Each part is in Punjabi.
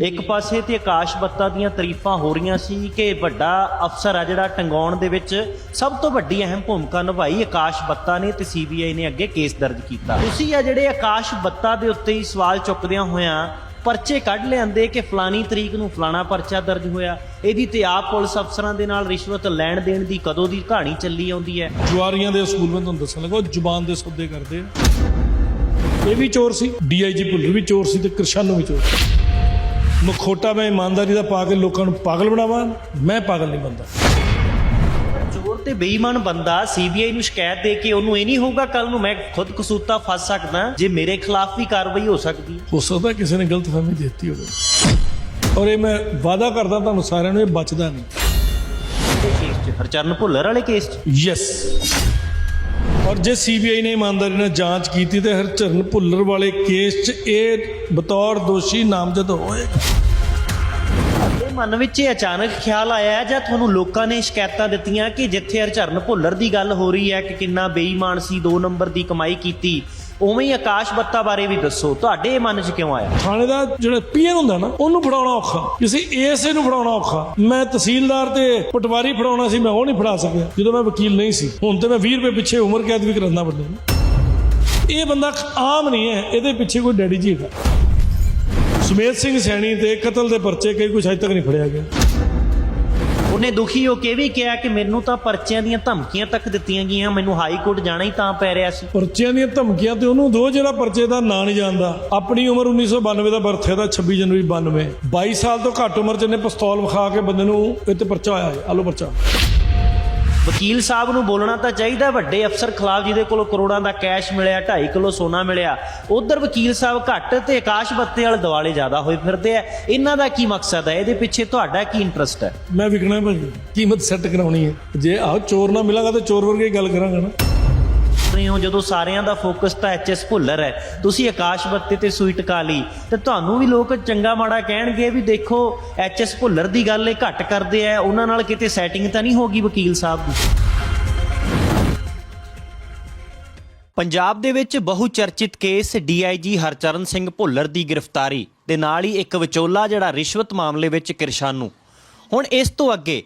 ਇੱਕ ਪਾਸੇ ਤੇ ਆਕਾਸ਼ ਬੱਤਾ ਦੀਆਂ ਤਾਰੀਫਾਂ ਹੋ ਰਹੀਆਂ ਸੀ ਕਿ ਵੱਡਾ ਅਫਸਰ ਆ ਜਿਹੜਾ ਟੰਗਾਉਣ ਦੇ ਵਿੱਚ ਸਭ ਤੋਂ ਵੱਡੀ ਅਹਿਮ ਭੂਮਿਕਾ ਨਿਭਾਈ ਆਕਾਸ਼ ਬੱਤਾ ਨੇ ਤੇ ਸੀਬੀਆਈ ਨੇ ਅੱਗੇ ਕੇਸ ਦਰਜ ਕੀਤਾ। ਤੁਸੀਂ ਆ ਜਿਹੜੇ ਆਕਾਸ਼ ਬੱਤਾ ਦੇ ਉੱਤੇ ਹੀ ਸਵਾਲ ਚੁੱਕਦਿਆਂ ਹੋਇਆਂ ਪਰਚੇ ਕੱਢ ਲਿਆਂਦੇ ਕਿ ਫਲਾਨੀ ਤਰੀਕ ਨੂੰ ਫਲਾਣਾ ਪਰਚਾ ਦਰਜ ਹੋਇਆ। ਇਹਦੀ ਤੇ ਆਪ ਪੁਲਿਸ ਅਫਸਰਾਂ ਦੇ ਨਾਲ ਰਿਸ਼ਵਤ ਲੈਣ ਦੇਣ ਦੀ ਕਦੋਂ ਦੀ ਕਹਾਣੀ ਚੱਲੀ ਆਉਂਦੀ ਹੈ? ਜੁਆਰੀਆਂ ਦੇ ਅਸੂਲ ਮੈਂ ਤੁਹਾਨੂੰ ਦੱਸਣ ਲੱਗਾ ਉਹ ਜ਼ੁਬਾਨ ਦੇ ਸੌਦੇ ਕਰਦੇ ਆ। ਇਹ ਵੀ ਚੋਰ ਸੀ। ਡੀਆਈਜੀ ਭੁੱਲਰ ਵੀ ਚੋਰ ਸੀ ਤੇ ਕਿਰਸ਼ਾਨੂ ਵੀ ਚੋਰ ਸੀ। ਮਖੋਟਾ ਮੈਂ ਇਮਾਨਦਾਰੀ ਦਾ ਪਾ ਕੇ ਲੋਕਾਂ ਨੂੰ ਪਾਗਲ ਬਣਾਵਾਂ ਮੈਂ ਪਾਗਲ ਨਹੀਂ ਬੰਦਾ ਚੋਰ ਤੇ ਬੇਈਮਾਨ ਬੰਦਾ ਸੀਬੀਆਈ ਨੂੰ ਸ਼ਿਕਾਇਤ ਦੇ ਕੇ ਉਹਨੂੰ ਇਹ ਨਹੀਂ ਹੋਊਗਾ ਕੱਲ ਨੂੰ ਮੈਂ ਖੁਦ ਕਸੂਤਾ ਫਸ ਸਕਦਾ ਜੇ ਮੇਰੇ ਖਿਲਾਫ ਵੀ ਕਾਰਵਾਈ ਹੋ ਸਕਦੀ। ਹੈ ਸਕਦਾ ਕਿਸੇ ਨੇ ਗਲਤ ਫਹਿਮੀ ਦਿੱਤੀ ਹੋਵੇ। ਔਰ ਇਹ ਮੈਂ ਵਾਅਦਾ ਕਰਦਾ ਤੁਹਾਨੂੰ ਸਾਰਿਆਂ ਨੂੰ ਇਹ ਬਚਦਾ ਨਹੀਂ। ਕੇਸ 'ਚ ਹਰਚਰਨ ਭੁੱਲਰ ਵਾਲੇ ਕੇਸ 'ਚ? ਯੈਸ ਔਰ ਜੇ ਸੀਬੀਆਈ ਨੇ ਇਮਾਨਦਾਰੀ ਨਾਲ ਜਾਂਚ ਕੀਤੀ ਤੇ ਹਰਚਰਨ ਭੁੱਲਰ ਵਾਲੇ ਕੇਸ 'ਚ ਇਹ ਬਤੌਰ ਦੋਸ਼ੀ ਨਾਮਜ਼ਦ ਹੋਏਗਾ ਇਹ ਮਨ ਵਿੱਚ ਇਹ ਅਚਾਨਕ ਖਿਆਲ ਆਇਆ ਜਾਂ ਤੁਹਾਨੂੰ ਲੋਕਾਂ ਨੇ ਸ਼ਿਕਾਇਤਾਂ ਦਿੱਤੀਆਂ ਕਿ ਜਿੱਥੇ ਹਰਚਰਨ ਭੁੱਲਰ ਦੀ ਗੱਲ ਹੋ ਰਹੀ ਹੈ, ਕਿ ਕਿੰਨਾ ਬੇਈਮਾਨ ਸੀ 2 ਨੰਬਰ ਦੀ ਕਮਾਈ ਕੀਤੀ। ਉਵੇਂ ਹੀ ਆਕਾਸ਼ ਬੱਤਾ ਬਾਰੇ ਵੀ ਦੱਸੋ। ਤੁਹਾਡੇ ਮਨ 'ਚ ਕਿਉਂ ਆਇਆ? ਥਾਣੇ ਦਾ ਜਿਹੜਾ ਪੀਐਨ ਹੁੰਦਾ ਨਾ, ਉਹਨੂੰ ਫੜਾਉਣਾ ਔਖਾ। ਕਿਸੇ ਏਐਸਏ ਨੂੰ ਫੜਾਉਣਾ ਔਖਾ। ਮੈਂ ਤਹਿਸੀਲਦਾਰ ਤੇ ਪਟਵਾਰੀ ਫੜਾਉਣਾ ਸੀ, ਮੈਂ ਉਹ ਨਹੀਂ ਫੜਾ ਸਕਿਆ। ਜਦੋਂ ਮੈਂ ਵਕੀਲ ਨਹੀਂ ਸੀ, ਹੁਣ ਤੇ ਮੈਂ 20 ਰੁਪਏ ਪਿੱਛੇ ਉਮਰ ਕੈਦ ਵੀ ਕਰਾਂਦਾ ਬੰਦੇ ਨੂੰ ਇਹ ਬੰਦਾ ਆਮ ਨਹੀਂ ਹੈ, ਇਹਦੇ ਪਿੱਛੇ ਕੋਈ ਡੈਡੀ ਜੀ ਹੈਗਾ। ਸੁਮੇਧ ਸਿੰਘ ਸੈਣੀ ਤੇ ਕਤਲ ਦੇ ਪਰਚੇ ਕਈ ਕੁਛ ਅਜੇ ਤੱਕ ਨਹੀਂ ਫੜਿਆ ਗਿਆ। ਉਹਨੇ ਦੁਖੀ ਹੋ ਕੇ ਵੀ ਕਿਹਾ ਕਿ ਮੈਨੂੰ ਤਾਂ ਪਰਚਿਆਂ ਦੀਆਂ ਧਮਕੀਆਂ ਤੱਕ ਦਿੱਤੀਆਂ ਗਈਆਂ ਮੈਨੂੰ ਹਾਈ ਕੋਰਟ ਜਾਣਾ ਹੀ ਤਾਂ ਪੈ ਰਿਹਾ ਸੀ। ਪਰਚਿਆਂ ਦੀਆਂ ਧਮਕੀਆਂ ਤੇ ਉਹਨੂੰ ਦੋ ਜਿਹੜਾ ਪਰਚੇ ਦਾ ਨਾਂ ਨਹੀਂ ਜਾਣਦਾ। ਆਪਣੀ ਉਮਰ 1992 ਦਾ ਬਰਥ ਹੈ ਦਾ 26 ਜਨਵਰੀ 92 22 ਸਾਲ ਤੋਂ ਘੱਟ ਉਮਰ ਚ ਇਹਨੇ ਪਿਸਤੌਲ ਵਿਖਾ ਕੇ ਬੰਦੇ ਨੂੰ ਇਹ ਤੇ ਪਰਚਾ ਆਇਆ ਹੈ। ਆਲੋ ਪਰਚਾ। ਵਕੀਲ ਸਾਹਿਬ ਨੂੰ ਬੋਲਣਾ ਤਾਂ ਚਾਹੀਦਾ, ਵੱਡੇ ਅਫਸਰ ਖਿਲਾਫ ਜਿਹਦੇ ਕੋਲੋਂ ਕਰੋੜਾਂ ਦਾ ਕੈਸ਼ ਮਿਲਿਆ 2.5 ਕਿਲੋ ਸੋਨਾ ਮਿਲਿਆ, ਉਧਰ ਵਕੀਲ ਸਾਹਿਬ ਘੱਟ ਤੇ ਆਕਾਸ਼ ਬੱਤੇ ਵਾਲੇ ਦਿਵਾਲੇ ਜ਼ਿਆਦਾ ਹੋਏ ਫਿਰਦੇ ਆ। ਇਹਨਾਂ ਦਾ ਕੀ ਮਕਸਦ ਹੈ? ਇਹਦੇ ਪਿੱਛੇ ਤੁਹਾਡਾ ਕੀ ਇੰਟਰਸਟ ਹੈ? ਮੈਂ ਵਿਕਣਾ ਭਾਜੀ, ਕੀਮਤ ਸੈੱਟ ਕਰਾਉਣੀ ਹੈ। ਜੇ ਆਹ ਚੋਰ ਨਾ ਮਿਲਾਂਗਾ ਤਾਂ ਚੋਰ ਵਰਗੇ ਗੱਲ ਕਰਾਂਗਾ ਨਾ। ਰਹੇ ਹੋ, ਜਦੋਂ ਸਾਰਿਆਂ ਦਾ ਫੋਕਸ ਤਾਂ ਐਚਐਸ ਭੁੱਲਰ ਹੈ। ਤੁਸੀਂ ਆਕਾਸ਼ ਬੱਤੇ ਤੇ ਸੂਈ ਟਕਾ ਲਈ, ਤੇ ਤੁਹਾਨੂੰ ਵੀ ਲੋਕ ਚੰਗਾ ਮਾੜਾ ਕਹਿਣਗੇ ਵੀ ਦੇਖੋ ਐਚਐਸ ਭੁੱਲਰ ਦੀ ਗੱਲ ਇਹ ਘੱਟ ਕਰਦੇ ਆ, ਉਹਨਾਂ ਨਾਲ ਕਿਤੇ ਸੈਟਿੰਗ ਤਾਂ ਨਹੀਂ ਹੋਗੀ ਵਕੀਲ ਸਾਹਿਬ ਦੀ? ਪੰਜਾਬ ਦੇ ਵਿੱਚ ਬਹੁ ਚਰਚਿਤ ਕੇਸ ਡੀਆਈਜੀ ਹਰਚਰਨ ਸਿੰਘ ਭੁੱਲਰ ਦੀ ਗ੍ਰਿਫਤਾਰੀ, ਦੇ ਨਾਲ ਹੀ ਇੱਕ ਵਿਚੋਲਾ ਜਿਹੜਾ ਰਿਸ਼ਵਤ ਮਾਮਲੇ ਵਿੱਚ ਕਿਰਸ਼ਾਨੂ। ਹੁਣ ਇਸ ਤੋਂ ਅੱਗੇ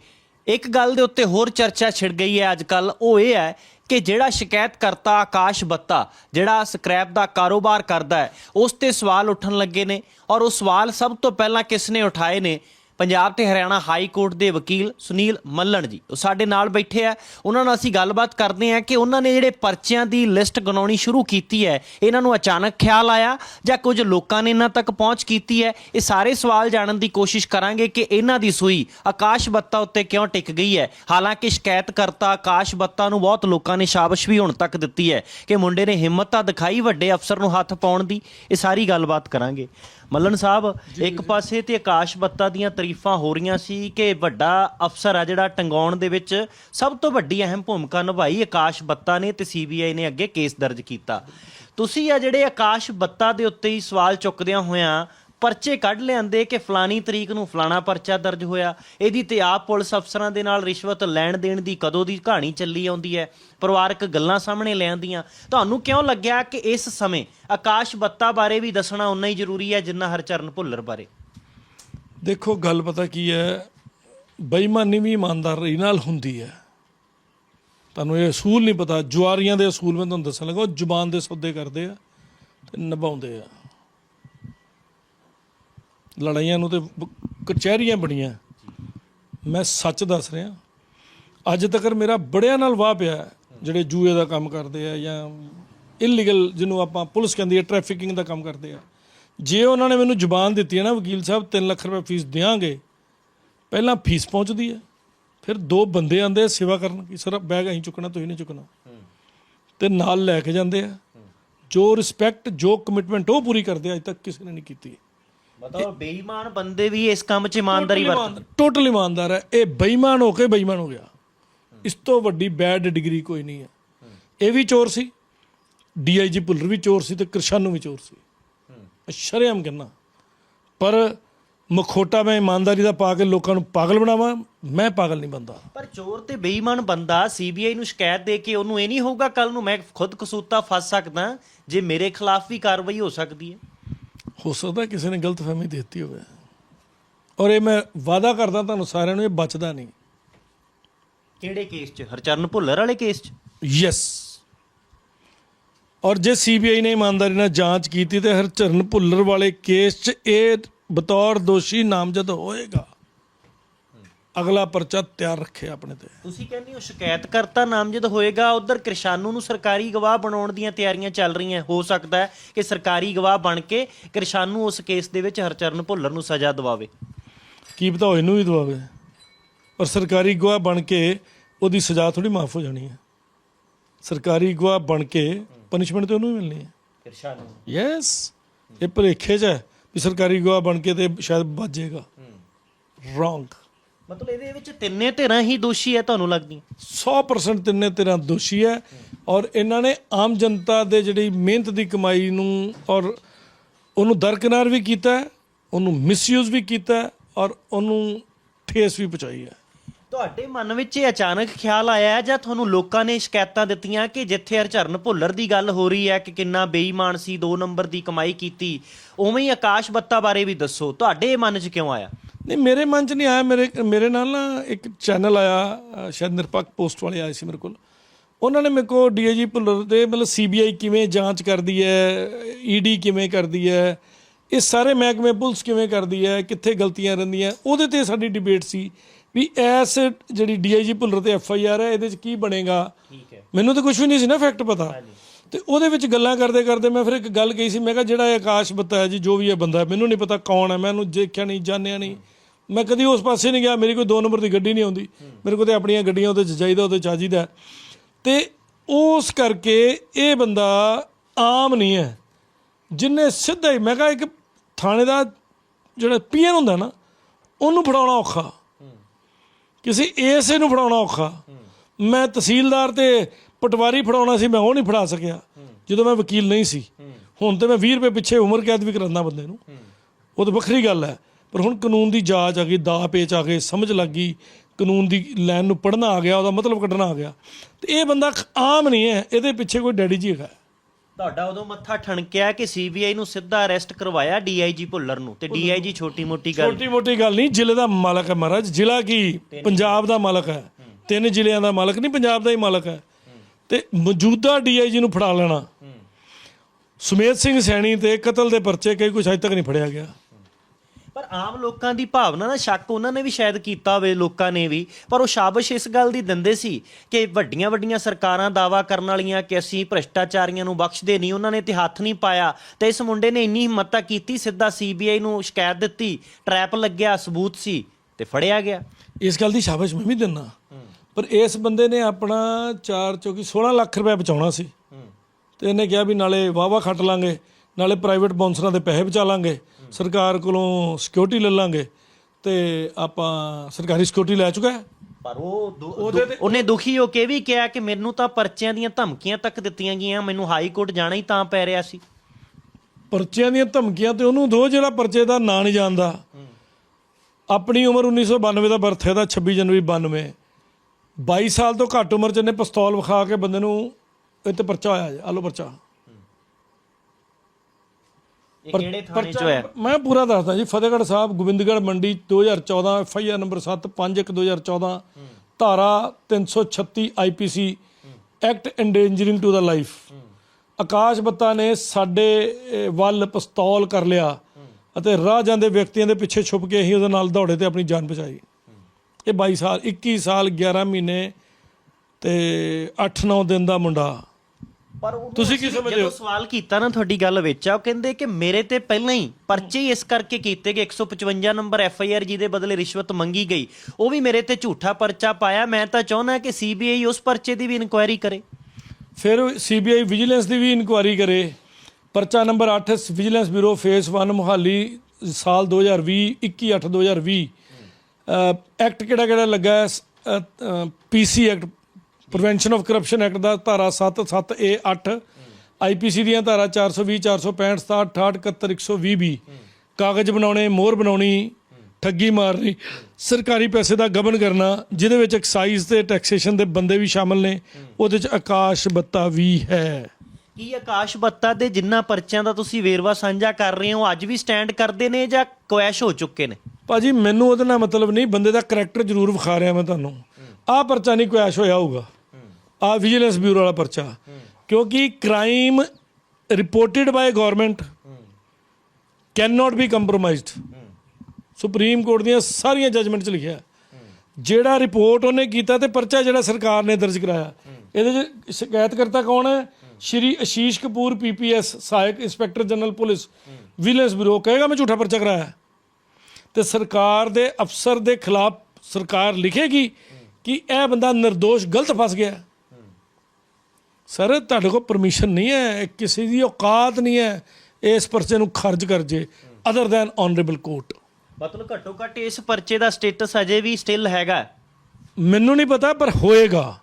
ਇੱਕ ਗੱਲ ਦੇ ਉੱਤੇ ਹੋਰ ਚਰਚਾ ਛਿੜ ਗਈ ਹੈ ਅੱਜ ਕੱਲ ਉਹ ਇਹ ਹੈ ਕਿ ਜਿਹੜਾ ਸ਼ਿਕਾਇਤ ਕਰਤਾ ਆਕਾਸ਼ ਬੱਤਾ, ਜਿਹੜਾ ਸਕ੍ਰੈਪ ਦਾ ਕਾਰੋਬਾਰ ਕਰਦਾ ਹੈ, ਉਸ ਤੇ ਸਵਾਲ ਉੱਠਣ ਲੱਗੇ ਨੇ ਔਰ ਉਹ ਸਵਾਲ ਸਭ ਤੋਂ ਪਹਿਲਾਂ ਕਿਸ ਨੇ ਉਠਾਏ ਨੇ? ਪੰਜਾਬ ਤੇ ਹਰਿਆਣਾ ਹਾਈ ਕੋਰਟ ਦੇ ਵਕੀਲ ਸੁਨੀਲ ਮੱਲਣ ਜੀ। ਉਹ ਸਾਡੇ ਨਾਲ ਬੈਠੇ ਆ। ਉਹਨਾਂ ਨਾਲ ਅਸੀਂ ਗੱਲਬਾਤ ਕਰਦੇ ਆ ਕਿ ਉਹਨਾਂ ਨੇ ਜਿਹੜੇ ਪਰਚਿਆਂ ਦੀ ਲਿਸਟ ਗਣਾਉਣੀ ਸ਼ੁਰੂ ਕੀਤੀ ਹੈ, ਇਹਨਾਂ ਨੂੰ ਅਚਾਨਕ ਖਿਆਲ ਆਇਆ ਜਾਂ ਕੁਝ ਲੋਕਾਂ ਨੇ ਇਹਨਾਂ ਤੱਕ ਪਹੁੰਚ ਕੀਤੀ ਹੈ? ਇਹ ਸਾਰੇ ਸਵਾਲ ਜਾਣਨ ਦੀ ਕੋਸ਼ਿਸ਼ ਕਰਾਂਗੇ ਕਿ ਇਹਨਾਂ ਦੀ ਸੂਈ ਆਕਾਸ਼ ਬੱਤਾ ਉੱਤੇ ਕਿਉਂ ਟਿਕ ਗਈ ਹੈ? ਹਾਲਾਂਕਿ ਸ਼ਿਕਾਇਤ ਕਰਤਾ ਆਕਾਸ਼ ਬੱਤਾ ਨੂੰ ਬਹੁਤ ਲੋਕਾਂ ਨੇ ਸ਼ਾਬਾਸ਼ ਵੀ ਹੁਣ ਤੱਕ ਦਿੱਤੀ ਹੈ ਕਿ ਮੁੰਡੇ ਨੇ ਹਿੰਮਤ ਤਾਂ ਦਿਖਾਈ ਵੱਡੇ ਅਫਸਰ ਨੂੰ ਹੱਥ ਪਾਉਣ ਦੀ। ਇਹ ਸਾਰੀ ਗੱਲਬਾਤ ਕਰਾਂਗੇ। ਮੱਲਣ ਸਾਹਿਬ ਇੱਕ ਪਾਸੇ ਤੇ ਆਕਾਸ਼ ਬੱਤਾ ਦੀਆਂ ਤਾਰੀਫਾਂ ਹੋ ਰਹੀਆਂ ਸੀ ਕਿ ਵੱਡਾ ਅਫਸਰ ਆ ਜਿਹੜਾ ਟੰਗਾਉਣ ਦੇ ਵਿੱਚ ਸਭ ਤੋਂ ਵੱਡੀ ਅਹਿਮ ਭੂਮਿਕਾ ਨਿਭਾਈ ਆਕਾਸ਼ ਬੱਤਾ ਨੇ ਤੇ ਸੀਬੀਆਈ ਨੇ ਅੱਗੇ ਕੇਸ ਦਰਜ ਕੀਤਾ। ਤੁਸੀਂ ਆ ਜਿਹੜੇ ਆਕਾਸ਼ ਬੱਤਾ ਦੇ ਉੱਤੇ ਹੀ ਸਵਾਲ ਚੁੱਕਦਿਆਂ ਹੋਇਆਂ ਪਰਚੇ ਕੱਢ ਲਿਆਂਦੇ ਕਿ ਫਲਾਨੀ ਤਰੀਕ ਨੂੰ ਫਲਾਣਾ ਪਰਚਾ ਦਰਜ ਹੋਇਆ। ਇਹਦੀ ਤੇ ਆਪ ਪੁਲਿਸ ਅਫਸਰਾਂ ਦੇ ਨਾਲ ਰਿਸ਼ਵਤ ਲੈਣ ਦੇਣ ਦੀ ਕਦੋਂ ਦੀ ਕਹਾਣੀ ਚੱਲੀ ਆਉਂਦੀ ਹੈ। ਪਰਿਵਾਰਕ ਗੱਲਾਂ ਸਾਹਮਣੇ ਲਿਆਂਦੀਆਂ ਤੁਹਾਨੂੰ ਕਿਉਂ ਲੱਗਿਆ ਕਿ ਇਸ ਸਮੇਂ ਆਕਾਸ਼ ਬੱਤਾ ਬਾਰੇ ਵੀ ਦੱਸਣਾ ਉਨਾ ਹੀ ਜ਼ਰੂਰੀ ਹੈ, ਜਿੰਨਾ ਹਰਚਰਨ ਭੁੱਲਰ ਬਾਰੇ? ਦੇਖੋ, ਗੱਲ ਪਤਾ ਕੀ ਹੈ, ਬੇਈਮਾਨੀ ਵੀ ਇਮਾਨਦਾਰੀ ਨਾਲ ਹੁੰਦੀ ਹੈ। ਤੁਹਾਨੂੰ ਇਹ ਅਸੂਲ ਨਹੀਂ ਪਤਾ, ਜੁਆਰੀਆਂ ਦੇ ਅਸੂਲ ਮੈਂ ਤੁਹਾਨੂੰ ਦੱਸਣ ਲੱਗਾ, ਉਹ ਜ਼ੁਬਾਨ ਦੇ ਸੌਦੇ ਕਰਦੇ ਆ ਤੇ ਨਿਭਾਉਂਦੇ ਆ। ਲੜਾਈਆਂ ਨੂੰ ਤੇ ਕਚਹਿਰੀਆਂ ਬਣੀਆਂ। ਮੈਂ ਸੱਚ ਦੱਸ ਰਿਹਾ, ਅੱਜ ਤੱਕ ਮੇਰਾ ਬੜਿਆਂ ਨਾਲ ਵਾਹ ਪਿਆ ਜਿਹੜੇ ਜੂਏ ਦਾ ਕੰਮ ਕਰਦੇ ਆ ਜਾਂ ਇਲੀਗਲ ਜਿਹਨੂੰ ਆਪਾਂ ਪੁਲਿਸ ਕਹਿੰਦੀ ਹੈ ਟ੍ਰੈਫਿਕਿੰਗ ਦਾ ਕੰਮ ਕਰਦੇ ਆ। ਜੇ ਉਹਨਾਂ ਨੇ ਮੈਨੂੰ ਜ਼ੁਬਾਨ ਦਿੱਤੀ ਹੈ ਨਾ, ਵਕੀਲ ਸਾਹਿਬ 3 ਲੱਖ ਰੁਪਏ ਫੀਸ ਦਿਆਂਗੇ, ਪਹਿਲਾਂ ਫੀਸ ਪਹੁੰਚਦੀ ਹੈ, ਫਿਰ ਦੋ ਬੰਦੇ ਆਂਦੇ ਆ ਸੇਵਾ ਕਰਨ, ਕਿ ਸਰ, ਬੈਗ ਅਸੀਂ ਚੁੱਕਣਾ, ਤੁਸੀਂ ਨਹੀਂ ਚੁੱਕਣਾ। ਤੇ ਨਾਲ ਲੈ ਕੇ ਜਾਂਦੇ ਆ। ਜੋ ਰਿਸਪੈਕਟ ਜੋ ਕਮਿਟਮੈਂਟ ਉਹ ਪੂਰੀ ਕਰਦੇ ਅੱਜ ਤੱਕ ਕਿਸੇ ਨੇ ਨਹੀਂ ਕੀਤੀ। ਮਤਲਬ ਬੇਈਮਾਨ ਬੰਦੇ ਵੀ ਇਸ ਕੰਮ 'ਚ ਇਮਾਨਦਾਰੀ ਵਰਤਦੇ ਟੋਟਲ ਇਮਾਨਦਾਰ ਹੈ ਇਹ ਬੇਈਮਾਨ ਹੋ ਕੇ ਬੇਈਮਾਨ ਹੋ ਗਿਆ। ਇਸ ਤੋਂ ਵੱਡੀ ਬੈਡ ਡਿਗਰੀ ਕੋਈ ਨਹੀਂ ਹੈ। ਇਹ ਵੀ ਚੋਰ ਸੀ ਡੀਆਈਜੀ ਭੁੱਲਰ ਵੀ ਚੋਰ ਸੀ ਤੇ ਕਿਰਸ਼ਾਨੂ ਵੀ ਚੋਰ ਸੀ। ਸ਼ਰੇਆਮ ਕਹਿੰਦਾ ਪਰ ਮਖੋਟਾ ਮੈਂ ਇਮਾਨਦਾਰੀ ਦਾ ਪਾ ਕੇ ਲੋਕਾਂ ਨੂੰ ਪਾਗਲ ਬਣਾਵਾਂ ਮੈਂ ਪਾਗਲ ਨਹੀਂ ਬੰਦਾ। ਪਰ ਚੋਰ ਤੇ ਬੇਈਮਾਨ ਬੰਦਾ ਸੀਬੀਆਈ ਨੂੰ ਸ਼ਿਕਾਇਤ ਦੇ ਕੇ ਉਹਨੂੰ ਇਹ ਨਹੀਂ ਹੋਊਗਾ ਕੱਲ ਨੂੰ ਮੈਂ ਖੁਦ ਕਸੂਤਾ ਫਸ ਸਕਦਾ ਜੇ ਮੇਰੇ ਖਿਲਾਫ ਵੀ ਕਾਰਵਾਈ ਹੋ ਸਕਦੀ ਹੈ। ਹੋ ਸਕਦਾ ਕਿਸੇ ਨੇ ਗਲਤ ਫਹਿਮੀ ਦਿੱਤੀ ਹੋਵੇ। ਔਰ ਇਹ ਮੈਂ ਵਾਅਦਾ ਕਰਦਾ ਤੁਹਾਨੂੰ ਸਾਰਿਆਂ ਨੂੰ ਇਹ ਬਚਦਾ ਨਹੀਂ। ਕਿਹੜੇ ਕੇਸ 'ਚ? ਹਰਚਰਨ ਭੁੱਲਰ ਵਾਲੇ ਕੇਸ 'ਚ? ਯੈਸ। ਔਰ ਜੇ ਸੀਬੀਆਈ ਨੇ ਇਮਾਨਦਾਰੀ ਨਾਲ ਜਾਂਚ ਕੀਤੀ ਤੇ ਹਰਚਰਨ ਭੁੱਲਰ ਵਾਲੇ ਕੇਸ 'ਚ ਇਹ ਬਤੌਰ ਦੋਸ਼ੀ ਨਾਮਜ਼ਦ ਹੋਏਗਾ। ਅਗਲਾ ਪਰਚਾ ਤਿਆਰ ਰੱਖੇ ਆਪਣੇ ਤੇ। ਤੁਸੀਂ ਕਹਿੰਦੇ ਹੋ ਸ਼ਿਕਾਇਤਕਰਤਾ ਨਾਮਜ਼ਦ ਹੋਏਗਾ ਉਧਰ ਕਿਰਸ਼ਾਨੂ ਨੂੰ ਸਰਕਾਰੀ ਗਵਾਹ ਬਣਾਉਣ ਦੀਆਂ ਤਿਆਰੀਆਂ ਚੱਲ ਰਹੀਆਂ। ਹੋ ਸਕਦਾ ਹੈ ਕਿ ਸਰਕਾਰੀ ਗਵਾਹ ਬਣ ਕੇ ਕਿਰਸ਼ਾਨੂ ਉਸ ਕੇਸ ਦੇ ਵਿੱਚ ਹਰਚਰਨ ਭੁੱਲਰ ਨੂੰ ਸਜ਼ਾ ਦਿਵਾਵੇ। ਕੀ ਪਤਾ ਉਹ ਇਹਨੂੰ ਵੀ ਦਵਾਵੇ। ਔਰ ਸਰਕਾਰੀ ਗਵਾਹ ਬਣ ਕੇ ਉਹਦੀ ਸਜ਼ਾ ਥੋੜੀ ਮਾਫ ਹੋ ਜਾਣੀ ਹੈ। ਸਰਕਾਰੀ ਗਵਾਹ ਬਣ ਕੇ ਪਨਿਸ਼ਮੈਂਟ ਤੇ ਉਹਨੂੰ ਹੀ ਮਿਲਣੀ ਹੈ। ਕਿਰਸ਼ਾਨੂ। ਯੈਸ ਇਹ ਭੁਲੇਖੇ 'ਚ ਹੈ ਵੀ ਸਰਕਾਰੀ ਗਵਾਹ ਬਣ ਕੇ ਤੇ ਸ਼ਾਇਦ ਬਚ ਜਾਏਗਾ। ਰੋਂਗ ਮਤਲਬ ਇਹਦੇ ਵਿੱਚ ਤਿੰਨੇ ਧਿਰਾਂ ਹੀ ਦੋਸ਼ੀ ਹੈ ਤੁਹਾਨੂੰ ਲੱਗਦੀ? 100% ਤਿੰਨੇ ਤਰ੍ਹਾਂ ਦੋਸ਼ੀ ਹੈ ਔਰ ਇਹਨਾਂ ਨੇ ਆਮ ਜਨਤਾ ਦੇ ਜਿਹੜੀ ਮਿਹਨਤ ਦੀ ਕਮਾਈ ਨੂੰ ਔਰ ਉਹਨੂੰ ਦਰਕਨਾਰ ਵੀ ਕੀਤਾ ਉਹਨੂੰ ਮਿਸਯੂਜ਼ ਵੀ ਕੀਤਾ ਔਰ ਉਹਨੂੰ ਠੇਸ ਵੀ ਪਹੁੰਚਾਈ ਹੈ ਤੁਹਾਡੇ ਮਨ ਵਿੱਚ ਇਹ ਅਚਾਨਕ ਖਿਆਲ ਆਇਆ ਜਾਂ ਤੁਹਾਨੂੰ ਲੋਕਾਂ ਨੇ ਸ਼ਿਕਾਇਤਾਂ ਦਿੱਤੀਆਂ ਕਿ ਜਿੱਥੇ ਹਰਚਰਨ ਭੁੱਲਰ ਦੀ ਗੱਲ ਹੋ ਰਹੀ ਹੈ ਕਿ ਕਿੰਨਾ ਬੇਈਮਾਨ ਸੀ 2 ਨੰਬਰ ਦੀ ਕਮਾਈ ਕੀਤੀ ਉਵੇਂ ਹੀ ਆਕਾਸ਼ ਬੱਤਾ ਬਾਰੇ ਵੀ ਦੱਸੋ ਤੁਹਾਡੇ ਮਨ 'ਚ ਕਿਉਂ ਆਇਆ? ਨਹੀਂ ਮੇਰੇ ਮਨ 'ਚ ਨਹੀਂ ਆਇਆ। ਮੇਰੇ ਮੇਰੇ ਨਾਲ ਨਾ ਇੱਕ ਚੈਨਲ ਆਇਆ ਸ਼ਾਇਦ ਨਿਰਪੱਖ ਪੋਸਟ ਵਾਲੇ ਆਏ ਸੀ ਮੇਰੇ ਕੋਲ। ਉਹਨਾਂ ਨੇ ਮੇਰੇ ਕੋਲ ਡੀਆਈਜੀ ਭੁੱਲਰ ਦੇ ਮਤਲਬ ਸੀਬੀਆਈ ਕਿਵੇਂ ਜਾਂਚ ਕਰਦੀ ਹੈ ਈਡੀ ਕਿਵੇਂ ਕਰਦੀ ਹੈ ਇਹ ਸਾਰੇ ਮਹਿਕਮੇ ਪੁਲਿਸ ਕਿਵੇਂ ਕਰਦੀ ਹੈ ਕਿੱਥੇ ਗਲਤੀਆਂ ਰਹਿੰਦੀਆਂ ਉਹਦੇ ਤੇ ਸਾਡੀ ਡਿਬੇਟ ਸੀ ਵੀ ਐਸ ਜਿਹੜੀ ਡੀਆਈਜੀ ਭੁੱਲਰ ਤੇ ਐਫ ਆਈ ਆਰ ਹੈ ਇਹਦੇ 'ਚ ਕੀ ਬਣੇਗਾ? ਠੀਕ ਹੈ। ਮੈਨੂੰ ਤਾਂ ਕੁਝ ਵੀ ਨਹੀਂ ਸੀ ਨਾ ਫੈਕਟ ਪਤਾ। ਤੇ ਉਹਦੇ ਵਿੱਚ ਗੱਲਾਂ ਕਰਦੇ ਕਰਦੇ ਮੈਂ ਫਿਰ ਇੱਕ ਗੱਲ ਕਹੀ ਸੀ ਮੈਂ ਕਿਹਾ ਜਿਹੜਾ ਆਕਾਸ਼ ਬੱਤਾ ਹੈ ਜੀ ਜੋ ਵੀ ਇਹ ਬੰਦਾ ਹੈ ਮੈਨੂੰ ਨਹੀਂ ਪਤਾ ਕੌਣ ਹੈ ਮੈਂ ਇਹਨੂੰ ਦੇਖਿਆ ਨਹੀਂ ਜਾਣਿਆ ਨਹੀਂ। ਮੈਂ ਕਦੀ ਉਸ ਪਾਸੇ ਨਹੀਂ ਗਿਆ ਮੇਰੀ ਕੋਈ 2 ਨੰਬਰ ਦੀ ਗੱਡੀ ਨਹੀਂ ਆਉਂਦੀ। ਮੇਰੇ ਕੋਲ ਤੇ ਆਪਣੀਆਂ ਗੱਡੀਆਂ ਉਹਦੇ 'ਚ ਜਾਈਦਾ ਉਹਦੇ 'ਚ ਚਾਹੀਦਾ ਤੇ ਉਸ ਕਰਕੇ ਇਹ ਬੰਦਾ ਆਮ ਨਹੀਂ ਹੈ। ਜਿੰਨੇ ਸਿੱਧਾ ਹੀ ਮੈਂ ਕਿਹਾ ਇੱਕ ਥਾਣੇ ਦਾ ਜਿਹੜਾ ਪੀਐਨ ਹੁੰਦਾ ਨਾ ਉਹਨੂੰ ਫੜਾਉਣਾ ਔਖਾ। ਕਿਸੇ ਏਐਸਏ ਨੂੰ ਫੜਾਉਣਾ ਔਖਾ। ਮੈਂ ਤਹਿਸੀਲਦਾਰ ਤੇ ਪਟਵਾਰੀ ਫੜਾਉਣਾ ਸੀ ਮੈਂ ਉਹ ਨਹੀਂ ਫੜਾ ਸਕਿਆ। ਜਦੋਂ ਮੈਂ ਵਕੀਲ ਨਹੀਂ ਸੀ। ਹੁਣ ਤੇ ਮੈਂ 20 ਰੁਪਏ ਪਿੱਛੇ ਉਮਰ ਕੈਦ ਵੀ ਕਰਾਉਂਦਾ ਬੰਦੇ ਨੂੰ। ਉਹ ਤਾਂ ਵੱਖਰੀ ਗੱਲ ਹੈ। ਪਰ ਹੁਣ ਕਾਨੂੰਨ ਦੀ ਜਾਂਚ ਆ ਗਈ ਦਾ ਪੇਚ ਆ ਗਏ ਸਮਝ ਲੱਗ ਗਈ ਕਾਨੂੰਨ ਦੀ ਲਾਈਨ ਨੂੰ ਪੜ੍ਹਨਾ ਆ ਗਿਆ ਉਹਦਾ ਮਤਲਬ ਕੱਢਣਾ ਆ ਗਿਆ। ਤੇ ਇਹ ਬੰਦਾ ਆਮ ਨਹੀਂ ਹੈ ਇਹਦੇ ਪਿੱਛੇ ਕੋਈ ਡੈਡੀ ਜੀ ਹੈਗਾ। ਤੁਹਾਡਾ ਉਦੋਂ ਮੱਥਾ ਠਣਕਿਆ ਕਿ ਸੀਬੀਆਈ ਨੂੰ ਸਿੱਧਾ ਅਰੈਸਟ ਕਰਵਾਇਆ ਡੀਆਈਜੀ ਭੁੱਲਰ ਨੂੰ? ਤੇ ਡੀਆਈਜੀ ਛੋਟੀ ਮੋਟੀ ਗੱਲ ਛੋਟੀ ਮੋਟੀ ਗੱਲ ਨਹੀਂ ਜ਼ਿਲ੍ਹੇ ਦਾ ਮਾਲਕ ਹੈ ਮਹਾਰਾਜ ਜ਼ਿਲ੍ਹਾ ਕੀ? ਪੰਜਾਬ ਦਾ ਮਾਲਕ ਹੈ। ਤਿੰਨ ਜ਼ਿਲ੍ਹਿਆਂ ਦਾ ਮਾਲਕ ਨਹੀਂ ਪੰਜਾਬ ਦਾ ਹੀ ਮਾਲਕ ਹੈ। ਤੇ ਮੌਜੂਦਾ ਡੀਆਈਜੀ ਨੂੰ ਫੜਾ ਲੈਣਾ। ਸੁਮੇਧ ਸਿੰਘ ਸੈਣੀ ਤੇ ਕਤਲ ਦੇ ਪਰਚੇ ਕਈ ਕੁਛ ਅਜੇ ਤੱਕ ਨਹੀਂ ਫੜਿਆ ਗਿਆ। ਪਰ ਆਮ ਲੋਕਾਂ ਦੀ ਭਾਵਨਾ ਦਾ ਸ਼ੱਕ ਉਹਨਾਂ ਨੇ ਵੀ ਸ਼ਾਇਦ ਕੀਤਾ ਹੋਵੇ ਲੋਕਾਂ ਨੇ ਵੀ। ਪਰ ਉਹ ਸ਼ਾਬਸ਼ ਇਸ ਗੱਲ ਦੀ ਦਿੰਦੇ ਸੀ ਕਿ ਵੱਡੀਆਂ ਵੱਡੀਆਂ ਸਰਕਾਰਾਂ ਦਾਵਾ ਕਰਨ ਵਾਲੀਆਂ ਕਿ ਅਸੀਂ ਭ੍ਰਿਸ਼ਟਾਚਾਰੀਆਂ ਨੂੰ ਬਖਸ਼ਦੇ ਨਹੀਂ ਉਹਨਾਂ ਨੇ ਤੇ ਹੱਥ ਨਹੀਂ ਪਾਇਆ। ਤੇ ਇਸ ਮੁੰਡੇ ਨੇ ਇੰਨੀ ਹਿੰਮਤ ਕੀਤੀ ਸਿੱਧਾ ਸੀਬੀਆਈ ਨੂੰ ਸ਼ਿਕਾਇਤ ਦਿੱਤੀ ਟਰੈਪ ਲੱਗਿਆ ਸਬੂਤ ਸੀ ਤੇ ਫੜਿਆ ਗਿਆ। ਇਸ ਗੱਲ ਦੀ ਸ਼ਾਬਾਸ਼ ਮੈਂ ਵੀ ਦਿੰਦਾ। ਪਰ ਇਸ ਬੰਦੇ ਨੇ ਆਪਣਾ 4 ਚੌਕੀ 16 ਲੱਖ ਰੁਪਏ ਬਚਾਉਣਾ ਸੀ। ਤੇ ਇਹਨੇ ਕਿਹਾ ਵੀ ਨਾਲੇ ਵਾਵਾ ਖੱਟ ਲਾਂਗੇ। ਨਾਲੇ ਪ੍ਰਾਈਵੇਟ ਬਾਉਂਸਰਾਂ ਦੇ ਪੈਸੇ ਬਚਾ ਲਾਂਗੇ। ਸਰਕਾਰ ਕੋਲੋਂ ਸਿਕਿਉਰਿਟੀ ਲੈ ਲਾਂਗੇ ਤੇ ਆਪਾਂ ਸਰਕਾਰੀ ਸਿਕਿਉਰਿਟੀ ਲੈ ਚੁੱਕਾ ਹੈ। ਪਰ ਉਹ ਉਹਨੇ ਦੁਖੀ ਹੋ ਕੇ ਵੀ ਕਿਹਾ ਕਿ ਮੈਨੂੰ ਤਾਂ ਪਰਚਿਆਂ ਦੀਆਂ ਧਮਕੀਆਂ ਤੱਕ ਦਿੱਤੀਆਂ ਗਈਆਂ ਮੈਨੂੰ ਹਾਈ ਕੋਰਟ ਜਾਣਾ ਹੀ ਤਾਂ ਪੈ ਰਿਹਾ ਸੀ। ਪਰਚਿਆਂ ਦੀਆਂ ਧਮਕੀਆਂ ਤੇ ਉਹਨੂੰ ਦੋ ਜਿਹੜਾ ਪਰਚੇ ਦਾ ਨਾਂ ਨਹੀਂ ਜਾਣਦਾ। ਆਪਣੀ ਉਮਰ 1992 ਦਾ ਬਰਥ ਹੈ ਦਾ 26 ਜਨਵਰੀ 92 22 ਸਾਲ ਤੋਂ ਘੱਟ ਉਮਰ ਚ ਇਹਨੇ ਪਿਸਤੌਲ ਵਿਖਾ ਕੇ ਬੰਦੇ ਨੂੰ ਇਹ ਤੇ ਪਰਚਾ ਹੋਇਆ ਜੀ ਆਲੋ ਪਰਚਾ। ਇਹ ਕਿਹੜੇ ਥਾਣੇ 'ਚ ਹੋਇਆ ਮੈਂ ਪੂਰਾ ਦੱਸਦਾ ਜੀ ਫਤਿਹਗੜ੍ਹ ਸਾਹਿਬ ਗੋਬਿੰਦਗੜ੍ਹ ਮੰਡੀ 2014 ਐਫਆਈਆਰ ਨੰਬਰ 7 5 1 2014 ਧਾਰਾ 336 IPC act endangering to the life. Akash Batta ਨੇ ਸਾਡੇ ਵੱਲ ਪਿਸਤੌਲ ਕਰ ਲਿਆ ਅਤੇ ਰਾਹ ਜਾਂਦੇ ਵਿਅਕਤੀਆਂ ਦੇ ਪਿੱਛੇ ਛੁਪ ਕੇ ਅਸੀਂ ਉਹਦੇ ਨਾਲ ਦੌੜੇ ਤੇ ਆਪਣੀ ਜਾਨ ਬਚਾਈ। ਇਹ 22 ਸਾਲ 21 ਸਾਲ 11 ਮਹੀਨੇ ਤੇ 8-9 ਦਿਨ ਦਾ ਮੁੰਡਾ। ਪਰ ਉਹਨੂੰ ਤੁਸੀਂ ਕੀ ਅਸੀਂ ਸਮਝਦੇ ਹੋ? ਸਵਾਲ ਕੀਤਾ ਨਾ ਤੁਹਾਡੀ ਗੱਲ ਵਿੱਚ ਆ ਉਹ ਕਹਿੰਦੇ ਕਿ ਮੇਰੇ ਤੇ ਪਹਿਲਾਂ ਹੀ ਪਰਚੇ ਹੀ ਇਸ ਕਰਕੇ ਕੀਤੇ ਗਏ 155 ਨੰਬਰ ਐਫ ਆਈ ਆਰ ਜਿਹਦੇ ਬਦਲੇ ਰਿਸ਼ਵਤ ਮੰਗੀ ਗਈ। ਉਹ ਵੀ ਮੇਰੇ ਤੇ ਝੂਠਾ ਪਰਚਾ ਪਾਇਆ। ਮੈਂ ਤਾਂ ਚਾਹੁੰਦਾ ਕਿ ਸੀਬੀਆਈ ਉਸ ਪਰਚੇ ਦੀ ਵੀ ਇਨਕੁਆਇਰੀ ਕਰੇ। ਫਿਰ ਸੀਬੀਆਈ ਵਿਜੀਲੈਂਸ ਦੀ ਵੀ ਇਨਕੁਆਇਰੀ ਕਰੇ। ਪਰਚਾ number 8 vigilance bureau phase 1 Mohali ਸਾਲ 2020 21 8 2020 ਐਕਟ ਕਿਹੜਾ ਕਿਹੜਾ ਲੱਗਾ ਹੈ? PC act prevention of corruption act ਦਾ ਧਾਰਾ 7 7 ਏ 8 ਆਈਪੀਸੀ ਦੀਆਂ ਧਾਰਾ 420 465 67 68 71 120 ਵੀ ਕਾਗਜ਼ ਬਣਾਉਣੇ ਮੋਹਰ ਬਣਾਉਣੀ ਠੱਗੀ ਮਾਰਨੀ ਸਰਕਾਰੀ ਪੈਸੇ ਦਾ ਗਬਨ ਕਰਨਾ ਜਿਹਦੇ ਵਿੱਚ ਐਕਸਾਈਜ਼ ਤੇ ਟੈਕਸੇਸ਼ਨ ਦੇ ਬੰਦੇ ਵੀ ਸ਼ਾਮਲ ਨੇ ਉਹਦੇ ਚ ਆਕਾਸ਼ ਬੱਤਾ ਵੀ ਹੈ। ਕੀ ਆਕਾਸ਼ ਬੱਤਾ ਦੇ ਜਿੰਨਾ ਪਰਚਿਆਂ ਦਾ ਤੁਸੀਂ ਵੇਰਵਾ ਸਾਂਝਾ ਕਰ ਰਹੇ ਹੋ ਅੱਜ ਵੀ ਸਟੈਂਡ ਕਰਦੇ ਨੇ ਜਾਂ ਕੁਐਸ਼ ਹੋ ਚੁੱਕੇ ਨੇ? ਭਾਜੀ ਮੈਨੂੰ ਉਹਦੇ ਨਾਲ ਮਤਲਬ ਨਹੀਂ ਬੰਦੇ ਦਾ ਕੈਰੈਕਟਰ ਜ਼ਰੂਰ ਵਿਖਾ ਰਿਹਾ ਮੈਂ ਤੁਹਾਨੂੰ। ਆਹ ਪਰਚਾ ਨਹੀਂ ਕੁਐਸ਼ ਹੋਇਆ ਹੋਊਗਾ। ਆਹ ਵਿਜੀਲੈਂਸ ਬਿਊਰੋ ਵਾਲਾ ਪਰਚਾ। ਕਿਉਂਕਿ crime reported by government can not be compromised supreme court ਦੀਆਂ ਸਾਰੀਆਂ ਜਜਮੈਂਟ 'ਚ ਲਿਖਿਆ। ਜਿਹੜਾ ਰਿਪੋਰਟ ਉਹਨੇ ਕੀਤਾ ਤੇ ਪਰਚਾ ਜਿਹੜਾ ਸਰਕਾਰ ਨੇ ਦਰਜ ਕਰਾਇਆ। ਇਹਦੇ 'ਚ ਸ਼ਿਕਾਇਤਕਰਤਾ ਕੌਣ ਹੈ? ਸ਼੍ਰੀ ਅਸ਼ੀਸ਼ ਕਪੂਰ ਪੀਪੀਐਸ ਸਹਾਇਕ inspector general police. Vigilance bureau ਕਹੇਗਾ, ਮੈਂ ਝੂਠਾ ਪਰਚਾ ਕਰਾਇਆ ਤੇ ਸਰਕਾਰ ਦੇ ਅਫਸਰ ਦੇ ਖਿਲਾਫ ਸਰਕਾਰ ਲਿਖੇਗੀ ਕਿ ਇਹ ਬੰਦਾ નિર્ਦੋਸ਼ ਗਲਤ ਫਸ ਗਿਆ। ਸਰ ਤੁਹਾਡੇ ਕੋਲ ਪਰਮਿਸ਼ਨ ਨਹੀਂ ਹੈ ਕਿਸੇ ਦੀ ਔਕਾਤ ਨਹੀਂ ਹੈ ਇਸ ਪਰਚੇ ਨੂੰ ਖਰਚ ਕਰ ਜੇ ਅਦਰ ਦੈਨ ਆਨਰੇਬਲ ਕੋਰਟ ਮਤਲਬ ਘੱਟੋ ਘੱਟ ਇਸ ਪਰਚੇ ਦਾ ਸਟੇਟਸ ਅਜੇ ਵੀ ਸਟਿਲ ਹੈਗਾ। ਮੈਨੂੰ ਨਹੀਂ ਪਤਾ ਪਰ ਹੋਏਗਾ।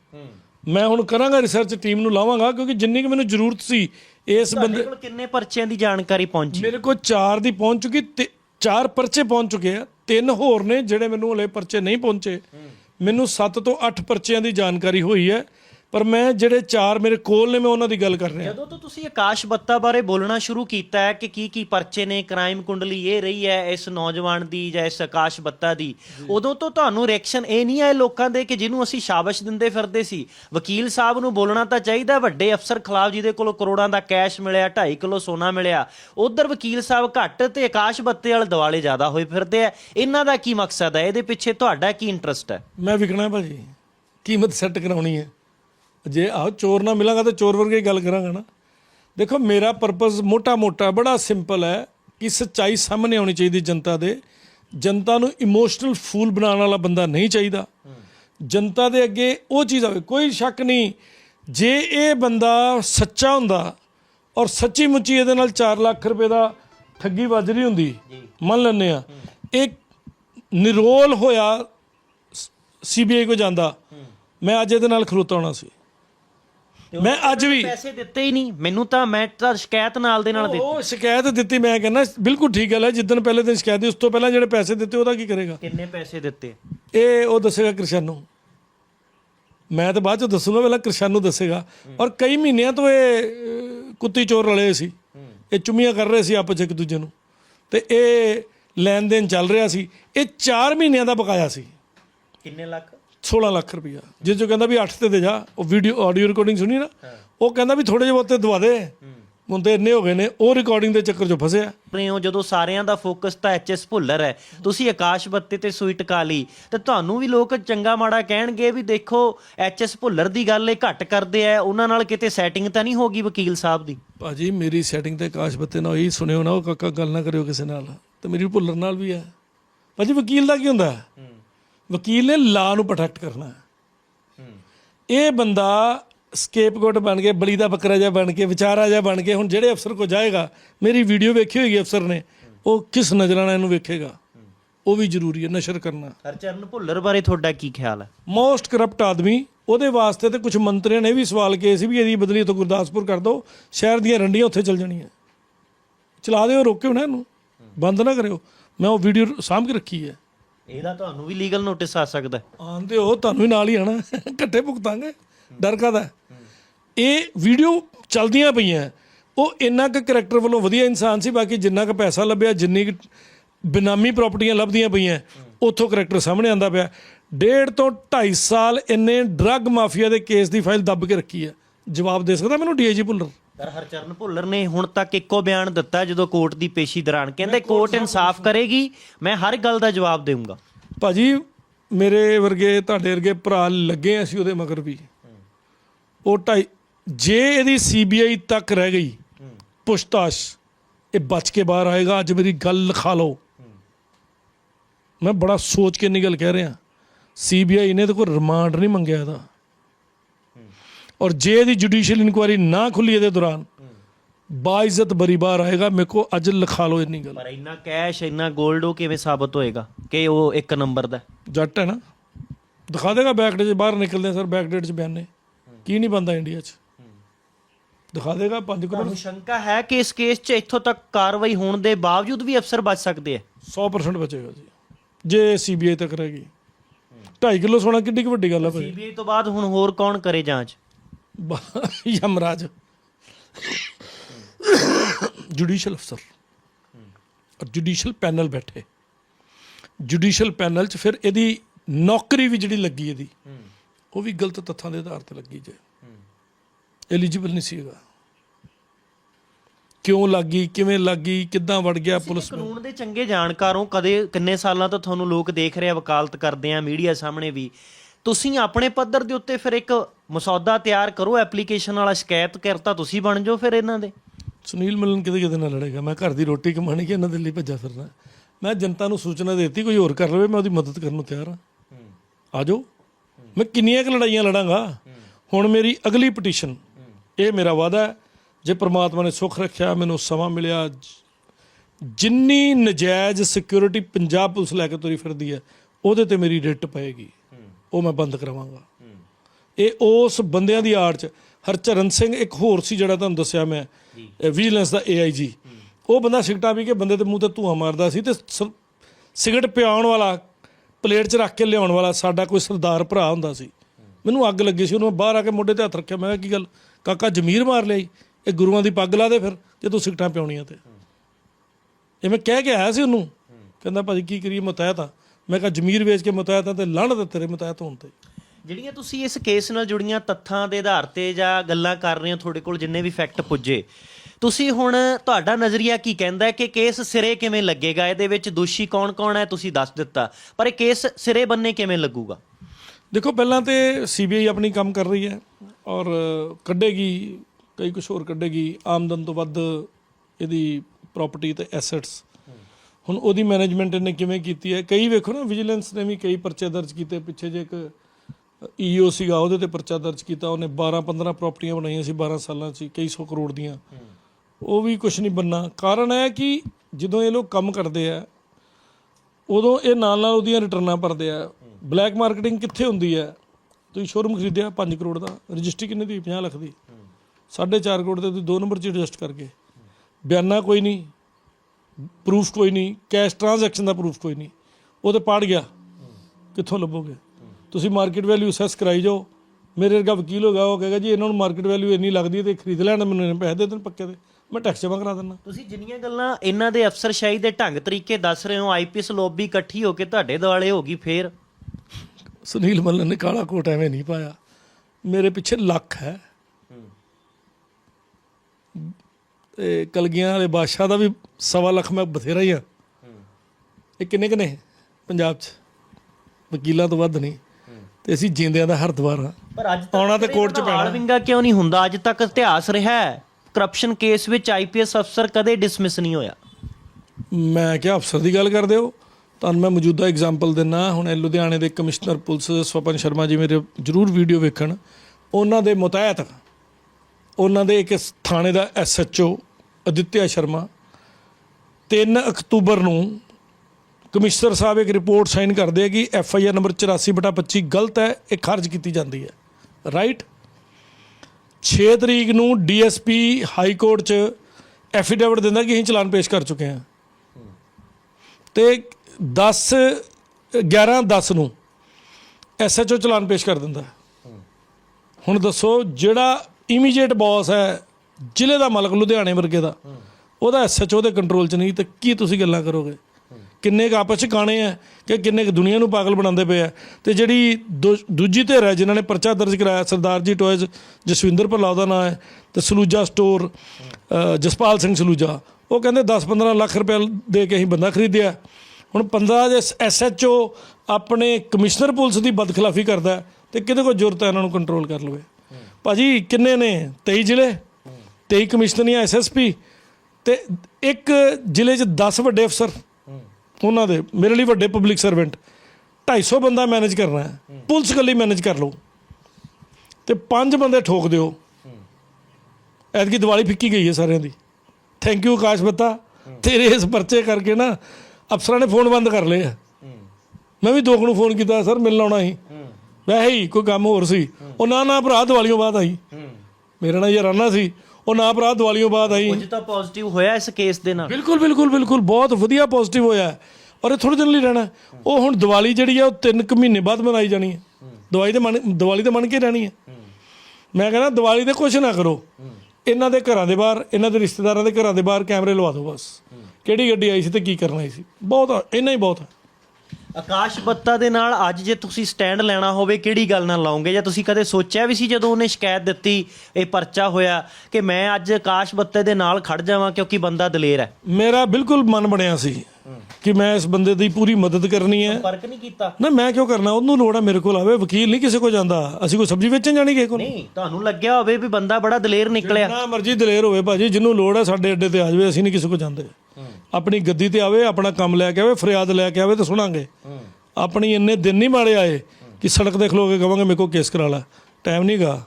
ਮੈਂ ਹੁਣ ਕਰਾਂਗਾ ਰਿਸਰਚ ਟੀਮ ਨੂੰ ਲਾਵਾਂਗਾ ਕਿਉਂਕਿ ਜਿੰਨੀ ਕਿ ਮੈਨੂੰ ਜ਼ਰੂਰਤ ਸੀ ਇਸ ਬੰਦੇ ਕੋਲ ਕਿੰਨੇ ਪਰਚਿਆਂ ਦੀ ਜਾਣਕਾਰੀ ਪਹੁੰਚੀ? ਮੇਰੇ ਕੋਲ 4 ਦੀ ਪਹੁੰਚ ਚੁੱਕੀ ਤੇ ਚਾਰ ਪਰਚੇ ਪਹੁੰਚ ਚੁੱਕੇ ਆ ਤਿੰਨ ਹੋਰ ਨੇ ਜਿਹੜੇ ਮੈਨੂੰ ਹਲੇ ਪਰਚੇ ਨਹੀਂ ਪਹੁੰਚੇ। ਮੈਨੂੰ 7 ਤੋਂ 8 ਪਰਚਿਆਂ ਦੀ ਜਾਣਕਾਰੀ ਹੋਈ ਹੈ ਪਰ ਮੈਂ ਜਿਹੜੇ ਚਾਰ ਮੇਰੇ ਕੋਲ ਨੇ ਮੈਂ ਉਹਨਾਂ ਦੀ ਗੱਲ ਕਰ ਰਿਹਾ। ਜਦੋਂ ਤੋਂ ਤੁਸੀਂ ਆਕਾਸ਼ ਬੱਤਾ ਬਾਰੇ ਬੋਲਣਾ ਸ਼ੁਰੂ ਕੀਤਾ ਹੈ ਕਿ ਕੀ ਕੀ ਪਰਚੇ ਨੇ ਕ੍ਰਾਈਮ ਕੁੰਡਲੀ ਇਹ ਰਹੀ ਹੈ ਇਸ ਨੌਜਵਾਨ ਦੀ ਜਾਂ ਇਸ ਆਕਾਸ਼ ਬੱਤਾ ਦੀ ਉਦੋਂ ਤੋਂ ਤੁਹਾਨੂੰ ਰਿਐਕਸ਼ਨ ਇਹ ਨਹੀਂ ਆਏ ਲੋਕਾਂ ਦੇ ਕਿ ਜਿਹਨੂੰ ਅਸੀਂ ਸ਼ਾਬਾਸ਼ ਦਿੰਦੇ ਫਿਰਦੇ ਸੀ। ਵਕੀਲ ਸਾਹਿਬ ਨੂੰ ਬੋਲਣਾ ਤਾਂ ਚਾਹੀਦਾ ਵੱਡੇ ਅਫਸਰ ਖਿਲਾਫ ਜਿਹਦੇ ਕੋਲ ਕਰੋੜਾਂ ਦਾ ਕੈਸ਼ ਮਿਲਿਆ 2.5 ਕਿਲੋ ਸੋਨਾ ਮਿਲਿਆ ਉਧਰ ਵਕੀਲ ਸਾਹਿਬ ਘੱਟ ਤੇ ਆਕਾਸ਼ ਬੱਤੇ ਵਾਲੇ ਦਿਵਾਲੇ ਜ਼ਿਆਦਾ ਹੋਏ ਫਿਰਦੇ ਆ। ਇਹਨਾਂ ਦਾ ਕੀ ਮਕਸਦ ਹੈ? ਇਹਦੇ ਪਿੱਛੇ ਤੁਹਾਡਾ ਕੀ ਇੰਟਰਸਟ ਹੈ? ਮੈਂ ਵਿਕਣਾ ਹੈ ਭਾਜੀ। ਕੀਮਤ ਸੈੱਟ ਕਰਾਉਣੀ ਹੈ। ਜੇ ਆਹ ਚੋਰ ਨਾ ਮਿਲਾਂਗਾ ਤਾਂ ਚੋਰ ਵਰਗੇ ਹੀ ਗੱਲ ਕਰਾਂਗਾ ਨਾ। ਦੇਖੋ ਮੇਰਾ ਪਰਪਸ ਮੋਟਾ-ਮੋਟਾ ਬੜਾ ਸਿੰਪਲ ਹੈ ਕਿ ਸੱਚਾਈ ਸਾਹਮਣੇ ਆਉਣੀ ਚਾਹੀਦੀ ਜਨਤਾ ਦੇ। ਜਨਤਾ ਨੂੰ ਇਮੋਸ਼ਨਲ ਫੂਲ ਬਣਾਉਣ ਵਾਲਾ ਬੰਦਾ ਨਹੀਂ ਚਾਹੀਦਾ। ਜਨਤਾ ਦੇ ਅੱਗੇ ਉਹ ਚੀਜ਼ ਆਵੇ ਕੋਈ ਸ਼ੱਕ ਨਹੀਂ। ਜੇ ਇਹ ਬੰਦਾ ਸੱਚਾ ਹੁੰਦਾ ਔਰ ਸੱਚੀ ਮੁੱਚੀ ਇਹਦੇ ਨਾਲ 4 ਲੱਖ ਰੁਪਏ ਦਾ ਠੱਗੀ ਵੱਜ ਰਹੀ ਹੁੰਦੀ ਮੰਨ ਲੈਂਦੇ ਆ ਇਹ ਨਿਰੋਲ ਹੋਇਆ ਸੀਬੀਆਈ ਕੋ ਜਾਂਦਾ। ਮੈਂ ਅੱਜ ਇਹਦੇ ਨਾਲ ਖਲੋਤਾ ਹੋਣਾ ਸੀ। ਮੈਂ ਅੱਜ ਵੀ ਪੈਸੇ ਦਿੱਤੇ ਹੀ ਨਹੀਂ। ਮੈਨੂੰ ਤਾਂ ਮੈਂ ਤਾਂ ਸ਼ਿਕਾਇਤ ਨਾਲ ਦੇ ਨਾਲ ਦਿੱਤੀ। ਉਹ ਸ਼ਿਕਾਇਤ ਦਿੱਤੀ ਮੈਂ ਕਹਿੰਦਾ ਬਿਲਕੁਲ ਠੀਕ ਗੱਲ ਹੈ ਜਿੱਦਣ ਪਹਿਲੇ ਦਿਨ ਸ਼ਿਕਾਇਤ ਦੀ ਉਸ ਤੋਂ ਪਹਿਲਾਂ ਜਿਹੜੇ ਪੈਸੇ ਦਿੱਤੇ ਉਹਦਾ ਕੀ ਕਰੇਗਾ? ਕਿੰਨੇ ਪੈਸੇ ਦਿੱਤੇ? ਇਹ ਉਹ ਦੱਸੇਗਾ ਕ੍ਰਿਸ਼ਾਨੂ। ਮੈਂ ਤਾਂ ਬਾਅਦ ਚ ਦੱਸੂਗਾ ਪਹਿਲਾਂ ਕ੍ਰਿਸ਼ਾਨੂ ਦੱਸੇਗਾ। ਔਰ ਕਈ ਮਹੀਨਿਆਂ ਤੋਂ ਇਹ ਕੁੱਤੀ ਚੋਰ ਰਲੇ ਸੀ। ਇਹ ਚੁੰਮੀਆਂ ਕਰ ਰਹੇ ਸੀ ਆਪਸ 'ਚ ਇੱਕ ਦੂਜੇ ਨੂੰ। ਤੇ ਇਹ ਲੈਣ ਦੇਣ ਚੱਲ ਰਿਹਾ ਸੀ। ਇਹ 4 ਮਹੀਨਿਆਂ ਦਾ ਬਕਾਇਆ ਸੀ। ਕਿੰਨੇ ਲੱਖ? 16 ਲੱਖ ਰੁਪਇਆ ਜਿਸ ਜੋ ਕਹਿੰਦਾ ਵੀ 8 ਤੇ ਦੇ ਜਾ ਉਹ ਵੀਡੀਓ ਆਡੀਓ ਰਿਕਾਰਡਿੰਗ ਸੁਣੀ ਨਾ ਉਹ ਕਹਿੰਦਾ ਵੀ ਥੋੜੇ ਜਿਹੇ ਬਹੁਤੇ ਦਵਾ ਦੇ। ਤੇ ਇੰਨੇ ਹੋ ਗਏ ਨੇ ਉਹ ਰਿਕਾਰਡਿੰਗ ਦੇ ਚੱਕਰ 'ਚ ਫਸਿਆ। ਰਹੇ ਹੋ ਜਦੋਂ ਸਾਰਿਆਂ ਦਾ ਫੋਕਸ ਤਾਂ ਐਚਐਸ ਭੁੱਲਰ ਹੈ। ਤੁਸੀਂ ਆਕਾਸ਼ ਬੱਤੇ ਤੇ ਸੂਈ ਟਕਾ ਲਈ ਤੇ ਤੁਹਾਨੂੰ ਵੀ ਲੋਕ ਚੰਗਾ ਮਾੜਾ ਕਹਿਣਗੇ ਵੀ ਦੇਖੋ ਐਚਐਸ ਭੁੱਲਰ ਦੀ ਗੱਲ ਇਹ ਘੱਟ ਕਰਦੇ ਆ ਉਹਨਾਂ ਨਾਲ ਕਿਤੇ ਸੈਟਿੰਗ ਤਾਂ ਨਹੀਂ ਹੋਗੀ ਵਕੀਲ ਸਾਹਿਬ ਦੀ? ਭਾਜੀ ਮੇਰੀ ਸੈਟਿੰਗ ਤੇ ਆਕਾਸ਼ ਬੱਤੇ ਨਾਲ ਹੀ ਸੁਣਿਓ ਨਾ ਉਹ ਕਾਕਾ ਗੱਲ ਨਾ ਕਰਿਓ ਕਿਸੇ ਨਾਲ ਤੇ ਮੇਰੀ ਭੁੱਲਰ ਨਾਲ ਵੀ ਹੈ। ਭਾਜੀ ਵਕੀਲ ਦਾ ਕੀ ਹੁੰਦਾ? ਹੈ? ਵਕੀਲ ਨੇ ਲਾ ਨੂੰ ਪ੍ਰੋਟੈਕਟ ਕਰਨਾ ਹੈ। ਇਹ ਬੰਦਾ ਸਕੇਪਗੋਟ ਬਣ ਕੇ ਬਲੀ ਦਾ ਬੱਕਰਾ ਜਿਹਾ ਬਣ ਕੇ ਵਿਚਾਰਾ ਜਿਹਾ ਬਣ ਕੇ ਹੁਣ ਜਿਹੜੇ ਅਫਸਰ ਕੋ ਜਾਏਗਾ ਮੇਰੀ ਵੀਡੀਓ ਵੇਖੀ ਹੋਏਗੀ ਅਫਸਰ ਨੇ ਉਹ ਕਿਸ ਨਜ਼ਰਾਂ ਨਾਲ ਇਹਨੂੰ ਵੇਖੇਗਾ? ਉਹ ਵੀ ਜ਼ਰੂਰੀ ਹੈ ਨਸ਼ਰ ਕਰਨਾ। ਹਰਚਰਨ ਭੁੱਲਰ ਬਾਰੇ ਤੁਹਾਡਾ ਕੀ ਖਿਆਲ ਹੈ? ਮੋਸਟ ਕਰਪਟ ਆਦਮੀ ਉਹਦੇ ਵਾਸਤੇ ਤੇ ਕੁਝ ਮੰਤਰੀਆਂ ਨੇ ਵੀ ਸਵਾਲ ਕੀਤੇ ਸੀ ਵੀ ਇਹਦੀ ਬਦਲੀ ਉੱਥੋਂ ਗੁਰਦਾਸਪੁਰ ਕਰ ਦਿਓ ਸ਼ਹਿਰ ਦੀਆਂ ਰੰਡੀਆਂ ਉੱਥੇ ਚੱਲ ਜਾਣੀਆਂ। ਚਲਾ ਦਿਓ ਰੋਕਿਓ ਨਾ ਇਹਨੂੰ। ਬੰਦ ਨਾ ਕਰਿਓ। ਮੈਂ ਉਹ ਵੀਡੀਓ ਸਾਂਭ ਕੇ ਰੱਖੀ ਹੈ। ਇਹਦਾ ਤੁਹਾਨੂੰ ਵੀ ਲੀਗਲ ਨੋਟਿਸ ਆ ਸਕਦਾ ਹੈ। ਆਂਦੇ ਹੋ, ਤੁਹਾਨੂੰ ਵੀ ਨਾਲ ਹੀ ਆਣਾ। ਇਕੱਠੇ ਭੁਗਤਾਂਗੇ। ਡਰ ਕਾਦਾ ਇਹ ਵੀਡੀਓ ਚਲਦੀਆਂ ਪਈਆਂ ਉਹ ਇੰਨਾ ਕੁ ਕਰੈਕਟਰ ਵੱਲੋਂ ਵਧੀਆ ਇਨਸਾਨ ਸੀ, ਬਾਕੀ ਜਿੰਨਾ ਕੁ ਪੈਸਾ ਲੱਭਿਆ, ਜਿੰਨੀ ਕੁ ਬਿਨਾਮੀ ਪ੍ਰਾਪਰਟੀਆਂ ਲੱਭਦੀਆਂ ਪਈਆਂ ਉੱਥੋਂ ਕਰੈਕਟਰ ਸਾਹਮਣੇ ਆਂਦਾ ਪਿਆ। ਡੇਢ ਤੋਂ 2.5 ਸਾਲ ਇੰਨੇ ਡਰੱਗ ਮਾਫੀਆ ਦੇ ਕੇਸ ਦੀ ਫਾਈਲ ਦੱਬ ਕੇ ਰੱਖੀ ਹੈ। ਜਵਾਬ ਦੇ ਸਕਦਾ ਮੈਨੂੰ ਡੀਆਈਜੀ ਭੁੱਲਰ? ਪਰ ਹਰਚਰਨ ਭੁੱਲਰ ਨੇ ਹੁਣ ਤੱਕ ਇੱਕੋ ਬਿਆਨ ਦਿੱਤਾ ਜਦੋਂ ਕੋਰਟ ਦੀ ਪੇਸ਼ੀ ਦੌਰਾਨ। ਕਹਿੰਦੇ ਕੋਰਟ ਇਨਸਾਫ ਕਰੇਗੀ ਮੈਂ ਹਰ ਗੱਲ ਦਾ ਜਵਾਬ ਦੇਵਾਂਗਾ ਭਾਜੀ ਮੇਰੇ ਵਰਗੇ ਤੁਹਾਡੇ ਵਰਗੇ ਭਰਾ ਲੱਗੇ ਅਸੀਂ ਉਹਦੇ ਮਗਰ ਵੀ। ਉਹ ਢਾਈ ਜੇ ਇਹਦੀ ਸੀਬੀਆਈ ਤੱਕ ਰਹਿ ਗਈ ਪੁੱਛਤਾਛ ਇਹ ਬਚ ਕੇ ਬਾਹਰ ਆਏਗਾ ਅੱਜ ਮੇਰੀ ਗੱਲ ਲਿਖਾ ਲਓ। ਮੈਂ ਬੜਾ ਸੋਚ ਕੇ ਇੰਨੀ ਗੱਲ ਕਹਿ ਰਿਹਾ। ਸੀਬੀਆਈ ਨੇ ਤਾਂ ਕੋਈ ਰਿਮਾਂਡ ਨਹੀਂ ਮੰਗਿਆ ਇਹਦਾ। ਔਰ ਜੇ ਇਹਦੀ ਜੁਡੀਸ਼ੀਅਲ ਇਨਕੁਆਇਰੀ ਨਾ ਖੁੱਲੀ ਇਹਦੇ ਦੌਰਾਨ ਬਾਇਜ਼ਤ ਬਰੀ ਬਾਹਰ ਆਏਗਾ ਮੇਰੇ ਕੋ ਅੱਜ ਲਿਖਾ ਲਓ ਇੰਨੀ ਗੱਲ। ਪਰ ਇੰਨਾ ਕੈਸ਼ ਇੰਨਾ 골ਡ ਉਹ ਕਿਵੇਂ ਸਾਬਤ ਹੋਏਗਾ? ਕਿ ਉਹ ਇੱਕ ਨੰਬਰ ਦਾ? ਜੱਟ ਹੈ ਨਾ। ਦਿਖਾ ਦੇਗਾ ਬੈਕਡੇਟ 'ਚ ਬਾਹਰ ਨਿਕਲਦੇ ਸਰ ਬੈਕਡੇਟ 'ਚ ਬਿਆਨੇ। ਕੀ ਨਹੀਂ ਬੰਦਾ ਇੰਡੀਆ 'ਚ? ਦਿਖਾ ਦੇਗਾ 5 ਕਰੋੜ। ਸ਼ੰਕਾ ਹੈ ਕਿ ਇਸ ਕੇਸ 'ਚ ਇੱਥੋਂ ਤੱਕ ਕਾਰਵਾਈ ਹੋਣ ਦੇ ਬਾਵਜੂਦ ਵੀ ਅਫਸਰ ਬਚ ਸਕਦੇ ਆ? 100% ਬਚੇਗਾ ਜੀ। ਜੇ ਸੀਬੀਆਈ ਤੱਕ ਰਹਿ ਗਈ। 2.5 ਕਿਲੋ ਸੋਨਾ ਕਿੱਡੀ ਵੱਡੀ ਗੱਲ ਹੈ ਭਾਈ? ਸੀਬੀਆਈ ਤੋਂ ਬਾਅਦ ਹੁਣ ਹੋਰ ਕੌਣ ਕਰੇ ਜਾਂਚ? ਯਮਰਾਜ। ਜੁਡੀਸ਼ੀਅਲ ਅਫਸਰ ਔਰ ਜੁਡੀਸ਼ੀਅਲ ਪੈਨਲ ਬੈਠੇ। ਜੁਡੀਸ਼ੀਅਲ ਪੈਨਲ 'ਚ ਫਿਰ ਇਹਦੀ ਨੌਕਰੀ ਵੀ ਜਿਹੜੀ ਲੱਗੀ ਇਹਦੀ ਉਹ ਵੀ ਗਲਤ ਤੱਥਾਂ ਦੇ ਆਧਾਰ ਤੇ ਲੱਗੀ ਜੇ। ਐਲੀਜੀਬਲ ਨਹੀਂ ਸੀਗਾ। ਕਿਉਂ ਲੱਗੀ ਕਿਵੇਂ ਲੱਗੀ ਕਿੱਦਾਂ ਵੜ ਗਿਆ ਪੁਲਿਸ ਨੂੰ ਕਾਨੂੰਨ ਦੇ ਚੰਗੇ ਜਾਣਕਾਰ ਹੋ ਕਦੇ ਕਿੰਨੇ ਸਾਲਾਂ ਤੋਂ ਤੁਹਾਨੂੰ ਲੋਕ ਦੇਖ ਰਹੇ ਆ ਵਕਾਲਤ ਕਰਦੇ ਆ ਮੀਡੀਆ ਸਾਹਮਣੇ ਵੀ। ਤੁਸੀਂ ਆਪਣੇ ਪੱਧਰ ਦੇ ਉੱਤੇ ਫਿਰ ਇੱਕ ਮਸੌਦਾ ਤਿਆਰ ਕਰੋ ਐਪਲੀਕੇਸ਼ਨ ਵਾਲਾ ਸ਼ਿਕਾਇਤ ਕਰਤਾ ਤੁਸੀਂ ਬਣ ਜਾਓ ਫਿਰ ਇਹਨਾਂ ਦੇ। ਸੁਨੀਲ ਮਿਲਨ ਕਿਤੇ ਕਿਤੇ ਨਾਲ ਲੜੇਗਾ। ਮੈਂ ਘਰ ਦੀ ਰੋਟੀ ਕਮਾਣੀ ਕਿ ਇਹਨਾਂ ਦੇ ਲਈ ਭੱਜਾ ਫਿਰਨਾ। ਮੈਂ ਜਨਤਾ ਨੂੰ ਸੂਚਨਾ ਦੇ ਦਿੱਤੀ ਕੋਈ ਹੋਰ ਕਰ ਲਵੇ ਮੈਂ ਉਹਦੀ ਮਦਦ ਕਰਨ ਨੂੰ ਤਿਆਰ ਹਾਂ। ਆ ਜਾਓ। ਮੈਂ ਕਿੰਨੀਆਂ ਕੁ ਲੜਾਈਆਂ ਲੜਾਂਗਾ। ਹੁਣ ਮੇਰੀ ਅਗਲੀ ਪਟੀਸ਼ਨ ਇਹ ਮੇਰਾ ਵਾਅਦਾ ਹੈ ਜੇ ਪ੍ਰਮਾਤਮਾ ਨੇ ਸੁੱਖ ਰੱਖਿਆ ਮੈਨੂੰ ਸਮਾਂ ਮਿਲਿਆ ਜਿੰਨੀ ਨਜਾਇਜ਼ ਸਿਕਿਉਰਿਟੀ ਪੰਜਾਬ ਪੁਲਿਸ ਲੈ ਕੇ ਤੁਰੀ ਫਿਰਦੀ ਹੈ ਉਹਦੇ ਤੇ ਮੇਰੀ ਰਿਟ ਪਏਗੀ। ਉਹ ਮੈਂ ਬੰਦ ਕਰਾਵਾਂਗਾ। ਇਹ ਉਸ ਬੰਦਿਆਂ ਦੀ ਆੜ ਚ ਹਰਚਰਨ ਸਿੰਘ ਇੱਕ ਹੋਰ ਸੀ ਜਿਹੜਾ ਤੁਹਾਨੂੰ ਦੱਸਿਆ ਮੈਂ ਵਿਜੀਲੈਂਸ ਦਾ ਏਆਈਜੀ ਉਹ ਬੰਦਾ ਸਿਗਰਟਾਂ ਪੀ ਕੇ ਬੰਦੇ ਦੇ ਮੂੰਹ ਤੇ ਧੂਆਂ ਮਾਰਦਾ ਸੀ ਤੇ ਸ- ਸਿਗਰਟ ਪਿਆਉਣ ਵਾਲਾ, ਪਲੇਟ 'ਚ ਰੱਖ ਕੇ ਲਿਆਉਣ ਵਾਲਾ ਸਾਡਾ ਕੋਈ ਸਰਦਾਰ ਭਰਾ ਹੁੰਦਾ ਸੀ। ਮੈਨੂੰ ਅੱਗ ਲੱਗੀ ਸੀ, ਉਹਨੂੰ ਮੈਂ ਬਾਹਰ ਆ ਕੇ ਮੋਢੇ ਤੇ ਹੱਥ ਰੱਖਿਆ, ਮੈਂ ਕਿਹਾ, ਕੀ ਗੱਲ? ਕਾਕਾ ਜ਼ਮੀਰ ਮਾਰ ਲਈ ਇਹ ਗੁਰੂਆਂ ਦੀ ਪੱਗ ਲਾ ਦੇ ਫਿਰ, ਜੇ ਤੂੰ ਸਿਗਟਾਂ ਪਿਆਉਣੀਆਂ ਤੇ। ਇਹ ਮੈਂ ਕਹਿ ਕੇ ਆਇਆ ਸੀ ਉਹਨੂੰ। ਕਹਿੰਦਾ, ਭਾਜੀ, ਕੀ ਕਰੀਏ? ਮਤਹਿਤ ਆ ਮੈਂ ਕਿਹਾ ਜ਼ਮੀਰ ਵੇਚ ਕੇ ਮਤਹਿਤ ਆ ਤੇ ਦੇ ਤੇਰੇ ਮਤਹਿਤ ਹੋਣ ਤੇ। ਜਿਹੜੀਆਂ ਤੁਸੀਂ ਇਸ ਕੇਸ ਨਾਲ ਜੁੜੀਆਂ ਤੱਥਾਂ ਦੇ ਆਧਾਰ ਤੇ ਜਾਂ ਗੱਲਾਂ ਕਰ ਰਹੇ ਹੋ ਤੁਹਾਡੇ ਕੋਲ ਜਿੰਨੇ ਵੀ ਫੈਕਟ ਪੁੱਜੇ ਤੁਸੀਂ ਹੁਣ ਤੁਹਾਡਾ ਨਜ਼ਰੀਆ ਕੀ ਕਹਿੰਦਾ ਹੈ ਕਿ ਕੇਸ ਸਿਰੇ ਕਿਵੇਂ ਲੱਗੇਗਾ? ਇਹਦੇ ਵਿੱਚ ਦੋਸ਼ੀ ਕੌਣ-ਕੌਣ ਹੈ? ਤੁਸੀਂ ਦੱਸ ਦਿੱਤਾ। ਪਰ ਇਹ ਕੇਸ ਸਿਰੇ ਬੰਨੇ ਕਿਵੇਂ ਲੱਗੂਗਾ? ਦੇਖੋ ਪਹਿਲਾਂ ਤੇ ਸੀਬੀਆਈ ਆਪਣੀ ਕੰਮ ਕਰ ਰਹੀ ਹੈ ਔਰ ਕੱਢੇਗੀ ਕਈ ਕੁਝ ਹੋਰ ਕੱਢੇਗੀ। ਆਮਦਨ ਤੋਂ ਵੱਧ ਇਹਦੀ ਪ੍ਰਾਪਰਟੀ ਤੇ ਐਸੈਟਸ ਹੁਣ ਉਹਦੀ ਮੈਨੇਜਮੈਂਟ ਇਹਨੇ ਕਿਵੇਂ ਕੀਤੀ ਹੈ? ਕਈ ਵੇਖੋ ਨਾ ਵਿਜੀਲੈਂਸ ਨੇ ਵੀ ਕਈ ਪਰਚੇ ਦਰਜ ਕੀਤੇ। ਪਿੱਛੇ ਜੇ ਇੱਕ ਈਓ ਸੀਗਾ, ਉਹਦੇ ਤੇ ਪਰਚਾ ਦਰਜ ਕੀਤਾ। ਉਹਨੇ 12 15 ਪ੍ਰਾਪਰਟੀਆਂ ਬਣਾਈਆਂ ਸੀ 12 ਸਾਲਾਂ 'ਚ, ਕਈ ਸੌ ਕਰੋੜ ਦੀਆਂ। ਉਹ ਵੀ ਕੁਝ ਨਹੀਂ ਬੰਨਾ। ਕਾਰਨ ਹੈ ਕਿ ਜਦੋਂ ਇਹ ਲੋਕ ਕੰਮ ਕਰਦੇ ਆ, ਉਦੋਂ ਇਹ ਨਾਲ ਨਾਲ ਉਹਦੀਆਂ ਰਿਟਰਨਾਂ ਭਰਦੇ ਆ। ਬਲੈਕ ਮਾਰਕੀਟਿੰਗ ਕਿੱਥੇ ਹੁੰਦੀ ਹੈ? ਤੁਸੀਂ ਸ਼ੋਰੂਮ ਖਰੀਦਿਆ 5 ਕਰੋੜ ਦਾ। ਰਜਿਸਟਰੀ ਕਿੰਨੇ ਦੀ? 50 ਲੱਖ ਦੀ। 4.5 ਕਰੋੜ 'ਤੇ ਤੁਸੀਂ ਦੋ ਨੰਬਰ 'ਚ ਐਡਜਸਟ ਕਰਕੇ। ਬਿਆਨਾ ਕੋਈ ਨਹੀਂ। ਪ੍ਰੂਫ ਕੋਈ ਨਹੀਂ ਕੈਸ਼ ਟ੍ਰਾਂਜੈਕਸ਼ਨ ਦਾ ਪ੍ਰੂਫ ਕੋਈ ਨਹੀਂ। ਉਹ ਤੇ ਪੜ ਗਿਆ। ਕਿੱਥੋਂ ਲੱਭੋਗੇ? ਤੁਸੀਂ ਮਾਰਕੀਟ ਵੈਲਿਊ ਅਸੈਸ ਕਰਾਈ ਜਾਓ। ਮੇਰੇ ਵਰਗਾ ਵਕੀਲ ਹੋਗਾ ਉਹ ਕਹੇਗਾ ਜੀ ਇਹਨਾਂ ਨੂੰ ਮਾਰਕੀਟ ਵੈਲਿਊ ਇੰਨੀ ਲੱਗਦੀ ਹੈ ਤੇ ਖਰੀਦ ਲੈਣ ਮੈਨੂੰ ਇਹਨੇ ਪੈਸੇ ਦੇ ਦੇਣ ਪੱਕੇ ਦੇ। ਮੈਂ ਟੈਕਸ ਜਮ੍ਹਾਂ ਕਰਾ ਦਿੰਦਾ। ਤੁਸੀਂ ਜਿੰਨੀਆਂ ਗੱਲਾਂ ਇਹਨਾਂ ਦੇ ਅਫਸਰਸ਼ਾਹੀ ਦੇ ਢੰਗ ਤਰੀਕੇ ਦੱਸ ਰਹੇ ਹੋ ਆਈਪੀਐਸ ਲੌਬੀ ਇਕੱਠੀ ਹੋ ਕੇ ਤੁਹਾਡੇ ਦੁਆਲੇ ਹੋ ਗਈ ਫੇਰ। ਸੁਨੀਲ ਮੱਲਨ ਨੇ ਕਾਲਾ ਕੋਟ ਐਵੇਂ ਨਹੀਂ ਪਾਇਆ। ਮੇਰੇ ਪਿੱਛੇ ਲੱਖ ਹੈ। ਤੇ ਕਲਗੀਆਂ ਵਾਲੇ ਬਾਦਸ਼ਾਹ ਦਾ ਵੀ ਸਵਾ ਲੱਖ ਮੈਂ ਬਥੇਰਾ ਹੀ ਆ। ਇਹ ਕਿੰਨੇ ਕਿੰਨੇ ਪੰਜਾਬ 'ਚ? ਵਕੀਲਾਂ ਤੋਂ ਵੱਧ ਨਹੀਂ। ਤੇ ਅਸੀਂ ਜਿੰਦਿਆਂ ਦਾ ਹਰਦੁਆਰ ਆ। ਪਰ ਅੱਜ ਤੱਕ ਆਉਣਾ ਤੇ ਕੋਰਟ 'ਚ ਪੈਣਾ। ਵਿੰਗਾ ਕਿਉਂ ਨਹੀਂ ਹੁੰਦਾ? ਅੱਜ ਤੱਕ ਇਤਿਹਾਸ ਰਿਹਾ ਹੈ। ਕਰਪਸ਼ਨ ਕੇਸ ਵਿੱਚ ਆਈਪੀਐਸ ਅਫਸਰ ਕਦੇ ਡਿਸਮਿਸ ਨਹੀਂ ਹੋਇਆ। ਮੈਂ ਕਿਹਾ ਅਫਸਰ ਦੀ ਗੱਲ ਕਰਦੇ ਹੋ। ਤੁਹਾਨੂੰ ਮੈਂ ਮੌਜੂਦਾ ਐਗਜ਼ਾਮਪਲ ਦਿੰਨਾ। ਹੁਣ ਲੁਧਿਆਣੇ ਦੇ ਕਮਿਸ਼ਨਰ ਪੁਲਿਸ ਸਵਪਨ ਸ਼ਰਮਾ ਜੀ ਮੇਰੇ ਜਰੂਰ ਵੀਡੀਓ ਵੇਖਣ। ਉਹਨਾਂ ਦੇ ਮੁਤਹਿਤ ਉਹਨਾਂ ਦੇ ਇੱਕ ਥਾਣੇ ਦਾ ਐਸਐਚਓ ਅਦਿੱਤਿਆ ਸ਼ਰਮਾ। 3 ਅਕਤੂਬਰ ਨੂੰ ਕਮਿਸ਼ਨਰ ਸਾਹਿਬ ਇੱਕ ਰਿਪੋਰਟ ਸਾਈਨ ਕਰਦੇ ਆ ਕਿ ਐਫ ਆਈ ਆਰ ਨੰਬਰ 84/25 ਗਲਤ ਹੈ, ਇਹ ਖਾਰਜ ਕੀਤੀ ਜਾਂਦੀ ਹੈ। ਰਾਈਟ? 6 ਤਰੀਕ ਨੂੰ ਡੀਐਸਪੀ ਹਾਈ ਕੋਰਟ 'ਚ ਐਫੀਡੇਵਿਟ ਦਿੰਦਾ ਕਿ ਅਸੀਂ ਚਲਾਨ ਪੇਸ਼ ਕਰ ਚੁੱਕੇ ਹਾਂ। ਤੇ 10 11 10 ਨੂੰ ਐਸਐਚਓ ਚਲਾਨ ਪੇਸ਼ ਕਰ ਦਿੰਦਾ। ਹੁਣ ਦੱਸੋ ਜਿਹੜਾ ਇਮੀਡੀਏਟ ਬੌਸ ਹੈ ਜ਼ਿਲ੍ਹੇ ਦਾ ਮਾਲਕ ਲੁਧਿਆਣੇ ਵਰਗੇ ਦਾ। ਉਹਦਾ ਐਸਐਚਓ ਦੇ ਕੰਟਰੋਲ 'ਚ ਨਹੀਂ ਤੇ ਕੀ ਤੁਸੀਂ ਗੱਲਾਂ ਕਰੋਗੇ? ਕਿੰਨੇ ਕੁ ਆਪਸ 'ਚ ਕਾਣੇ ਆ ਕਿ ਕਿੰਨੇ ਕੁ ਦੁਨੀਆ ਨੂੰ ਪਾਗਲ ਬਣਾਉਂਦੇ ਪਏ ਆ? ਤੇ ਜਿਹੜੀ ਦੂ- ਦੂਜੀ ਧਿਰ ਹੈ ਜਿਨ੍ਹਾਂ ਨੇ ਪਰਚਾ ਦਰਜ ਕਰਾਇਆ ਸਰਦਾਰ ਜੀ ਟੋਇਜ਼ ਜਸਵਿੰਦਰ ਭੱਲਾ ਉਹਦਾ ਨਾਮ ਹੈ ਤੇ ਸਲੂਜਾ ਸਟੋਰ ਜਸਪਾਲ ਸਿੰਘ ਸਲੂਜਾ। ਉਹ ਕਹਿੰਦੇ 10-15 ਲੱਖ ਰੁਪਏ ਦੇ ਕੇ ਅਸੀਂ ਬੰਦਾ ਖਰੀਦਿਆ। ਹੁਣ 15 ਦੇ ਐਸਐਚਓ ਆਪਣੇ ਕਮਿਸ਼ਨਰ ਪੁਲਿਸ ਦੀ ਬਦਖਲਾਫੀ ਕਰਦਾ ਹੈ, ਤੇ ਕਿਹਦੇ ਕੋਲ ਜ਼ਰੂਰਤ ਹੈ ਇਹਨਾਂ ਨੂੰ ਕੰਟਰੋਲ ਕਰ ਲਵੇ ਭਾਜੀ ਕਿੰਨੇ ਨੇ? 23 ਜ਼ਿਲ੍ਹੇ? 23 ਕਮਿਸ਼ਨਰੀਆਂ ਐਸਐਸਪੀ ਤੇ ਇੱਕ ਜ਼ਿਲ੍ਹੇ 'ਚ 10 ਵੱਡੇ ਅਫਸਰ। ਉਹਨਾਂ ਦੇ, ਮੇਰੇ ਲਈ ਵੱਡੇ ਪਬਲਿਕ ਸਰਵੈਂਟ 250 ਬੰਦਾ ਮੈਨੇਜ ਕਰਨਾ ਹੈ। ਪੁਲਿਸ ਇਕੱਲੀ ਮੈਨੇਜ ਕਰ ਲਓ। ਤੇ ਪੰਜ ਬੰਦੇ ਠੋਕ ਦਿਓ। ਐਤਕੀ ਦੀਵਾਲੀ ਫਿੱਕੀ ਗਈ ਹੈ ਸਾਰਿਆਂ ਦੀ। ਥੈਂਕ ਯੂ ਆਕਾਸ਼ ਬੱਤਾ। ਤੇਰੇ ਇਸ ਪਰਚੇ ਕਰਕੇ ਨਾ ਅਫਸਰਾਂ ਨੇ ਫੋਨ ਬੰਦ ਕਰ ਲਏ ਆ। ਮੈਂ ਵੀ ਦੋ ਕੁ ਨੂੰ ਫੋਨ ਕੀਤਾ, ਸਰ, ਮਿਲਣ ਆਉਣਾ ਸੀ। ਵੈਸੇ ਹੀ ਕੋਈ ਕੰਮ ਹੋਰ ਸੀ? ਉਹ ਨਾ ਨਾ ਭਰਾ ਦੀਵਾਲੀਓਂ ਬਾਅਦ ਆਈ। ਮੇਰਾ ਨਾਂ ਯਾਰਾਨਾ ਸੀ। ਉਹ ਨਾ ਭਰਾ ਦੀਵਾਲੀਓਂ ਬਾਅਦ ਆਈ। ਕੁਝ ਤਾਂ ਪੋਜ਼ਿਟਿਵ ਹੋਇਆ ਇਸ ਕੇਸ ਦੇ ਨਾਲ? ਬਿਲਕੁਲ ਬਿਲਕੁਲ ਬਿਲਕੁਲ। ਬਹੁਤ ਵਧੀਆ ਪੋਜ਼ਿਟਿਵ ਹੋਇਆ। ਔਰ ਇਹ ਥੋੜੇ ਦਿਨ ਲਈ ਰਹਿਣਾ। ਉਹ ਹੁਣ ਦੀਵਾਲੀ ਜਿਹੜੀ ਹੈ ਉਹ 3 ਕੁ ਮਹੀਨੇ ਬਾਅਦ ਮਨਾਈ ਜਾਣੀ ਹੈ। ਦਵਾਈ ਤੇ ਮਨ ਦੀਵਾਲੀ ਤੇ ਮੰਨ ਕੇ ਰਹਿਣੀ ਹੈ। ਮੈਂ ਕਹਿੰਦਾ ਦੀਵਾਲੀ ਤੇ ਕੁਝ ਨਾ ਕਰੋ। ਇਹਨਾਂ ਦੇ ਘਰਾਂ ਦੇ ਬਾਹਰ ਇਹਨਾਂ ਦੇ ਰਿਸ਼ਤੇਦਾਰਾਂ ਦੇ ਘਰਾਂ ਦੇ ਬਾਹਰ ਕੈਮਰੇ ਲਵਾ ਦਿਓ ਬਸ। ਕਿਹੜੀ ਗੱਡੀ ਆਈ ਸੀ ਤੇ ਕੀ ਕਰਨਾ ਸੀ? ਬਹੁਤ ਆ, ਇੰਨਾ ਹੀ ਬਹੁਤ ਹੈ ਆਕਾਸ਼ ਬੱਤਾ ਦੇ ਨਾਲ ਅੱਜ ਜੇ ਤੁਸੀਂ ਸਟੈਂਡ ਲੈਣਾ ਹੋਵੇ ਕਿਹੜੀ ਗੱਲ ਨਾਲ ਲਾਉਂਗੇ? ਜਾਂ ਤੁਸੀਂ ਕਦੇ ਸੋਚਿਆ ਵੀ ਸੀ ਜਦੋਂ ਉਹਨੇ ਸ਼ਿਕਾਇਤ ਦਿੱਤੀ ਇਹ ਪਰਚਾ ਹੋਇਆ ਕਿ ਮੈਂ ਅੱਜ ਆਕਾਸ਼ ਬੱਤੇ ਦੇ ਨਾਲ ਖੜ ਜਾਵਾਂ ਕਿਉਂਕਿ ਬੰਦਾ ਦਲੇਰ ਹੈ? ਮੇਰਾ ਬਿਲਕੁਲ ਮਨ ਬਣਿਆ ਸੀ ਕਿ ਮੈਂ ਇਸ ਬੰਦੇ ਦੀ ਪੂਰੀ ਮਦਦ ਕਰਨੀ ਹੈ। ਫ਼ਰਕ ਨਹੀਂ ਕੀਤਾ? ਨਾ ਮੈਂ ਕਿਉਂ ਕਰਨਾ? ਉਹਨੂੰ ਲੋੜ ਹੈ ਮੇਰੇ ਕੋਲ ਆਵੇ ਵਕੀਲ ਨਹੀਂ ਕਿਸੇ ਕੋ ਜਾਂਦਾ। ਅਸੀਂ ਕੋਈ ਸਬਜ਼ੀ ਵੇਚਣ ਜਾਣੀ ਕਿਸੇ ਕੋਲ? ਨਹੀਂ ਤੁਹਾਨੂੰ ਲੱਗਿਆ ਹੋਵੇ ਵੀ ਬੰਦਾ ਬੜਾ ਦਲੇਰ ਨਿਕਲਿਆ। ਨਾ ਮਰਜ਼ੀ ਦਲੇਰ ਹੋਵੇ ਭਾਜੀ ਜਿਹਨੂੰ ਲੋੜ ਹੈ ਸਾਡੇ ਅੱਡੇ ਤੇ ਆ ਜਾਵੇ ਅਸੀਂ ਨਹੀਂ ਕਿਸੇ ਕੋ ਜਾਂਦੇ। ਆਪਣੀ ਗੱਦੀ ਤੇ ਆਵੇ ਆਪਣਾ ਕੰਮ ਲੈ ਕੇ ਆਵੇ ਫਰਿਆਦ ਲੈ ਕੇ ਆਵੇ ਤੇ ਸੁਣਾਂਗੇ। ਆਪਣੀ ਇੰਨੇ ਦਿਨ ਨਹੀਂ ਮਾੜੇ ਆਏ ਕਿ ਸੜਕ ਤੇ ਖਲੋ ਕੇ ਕਵਾਂਗੇ ਮੇਰੇ ਕੋ ਕੇਸ ਕਰਾ ਲੈ। ਟਾਈਮ ਨਹੀਂਗਾ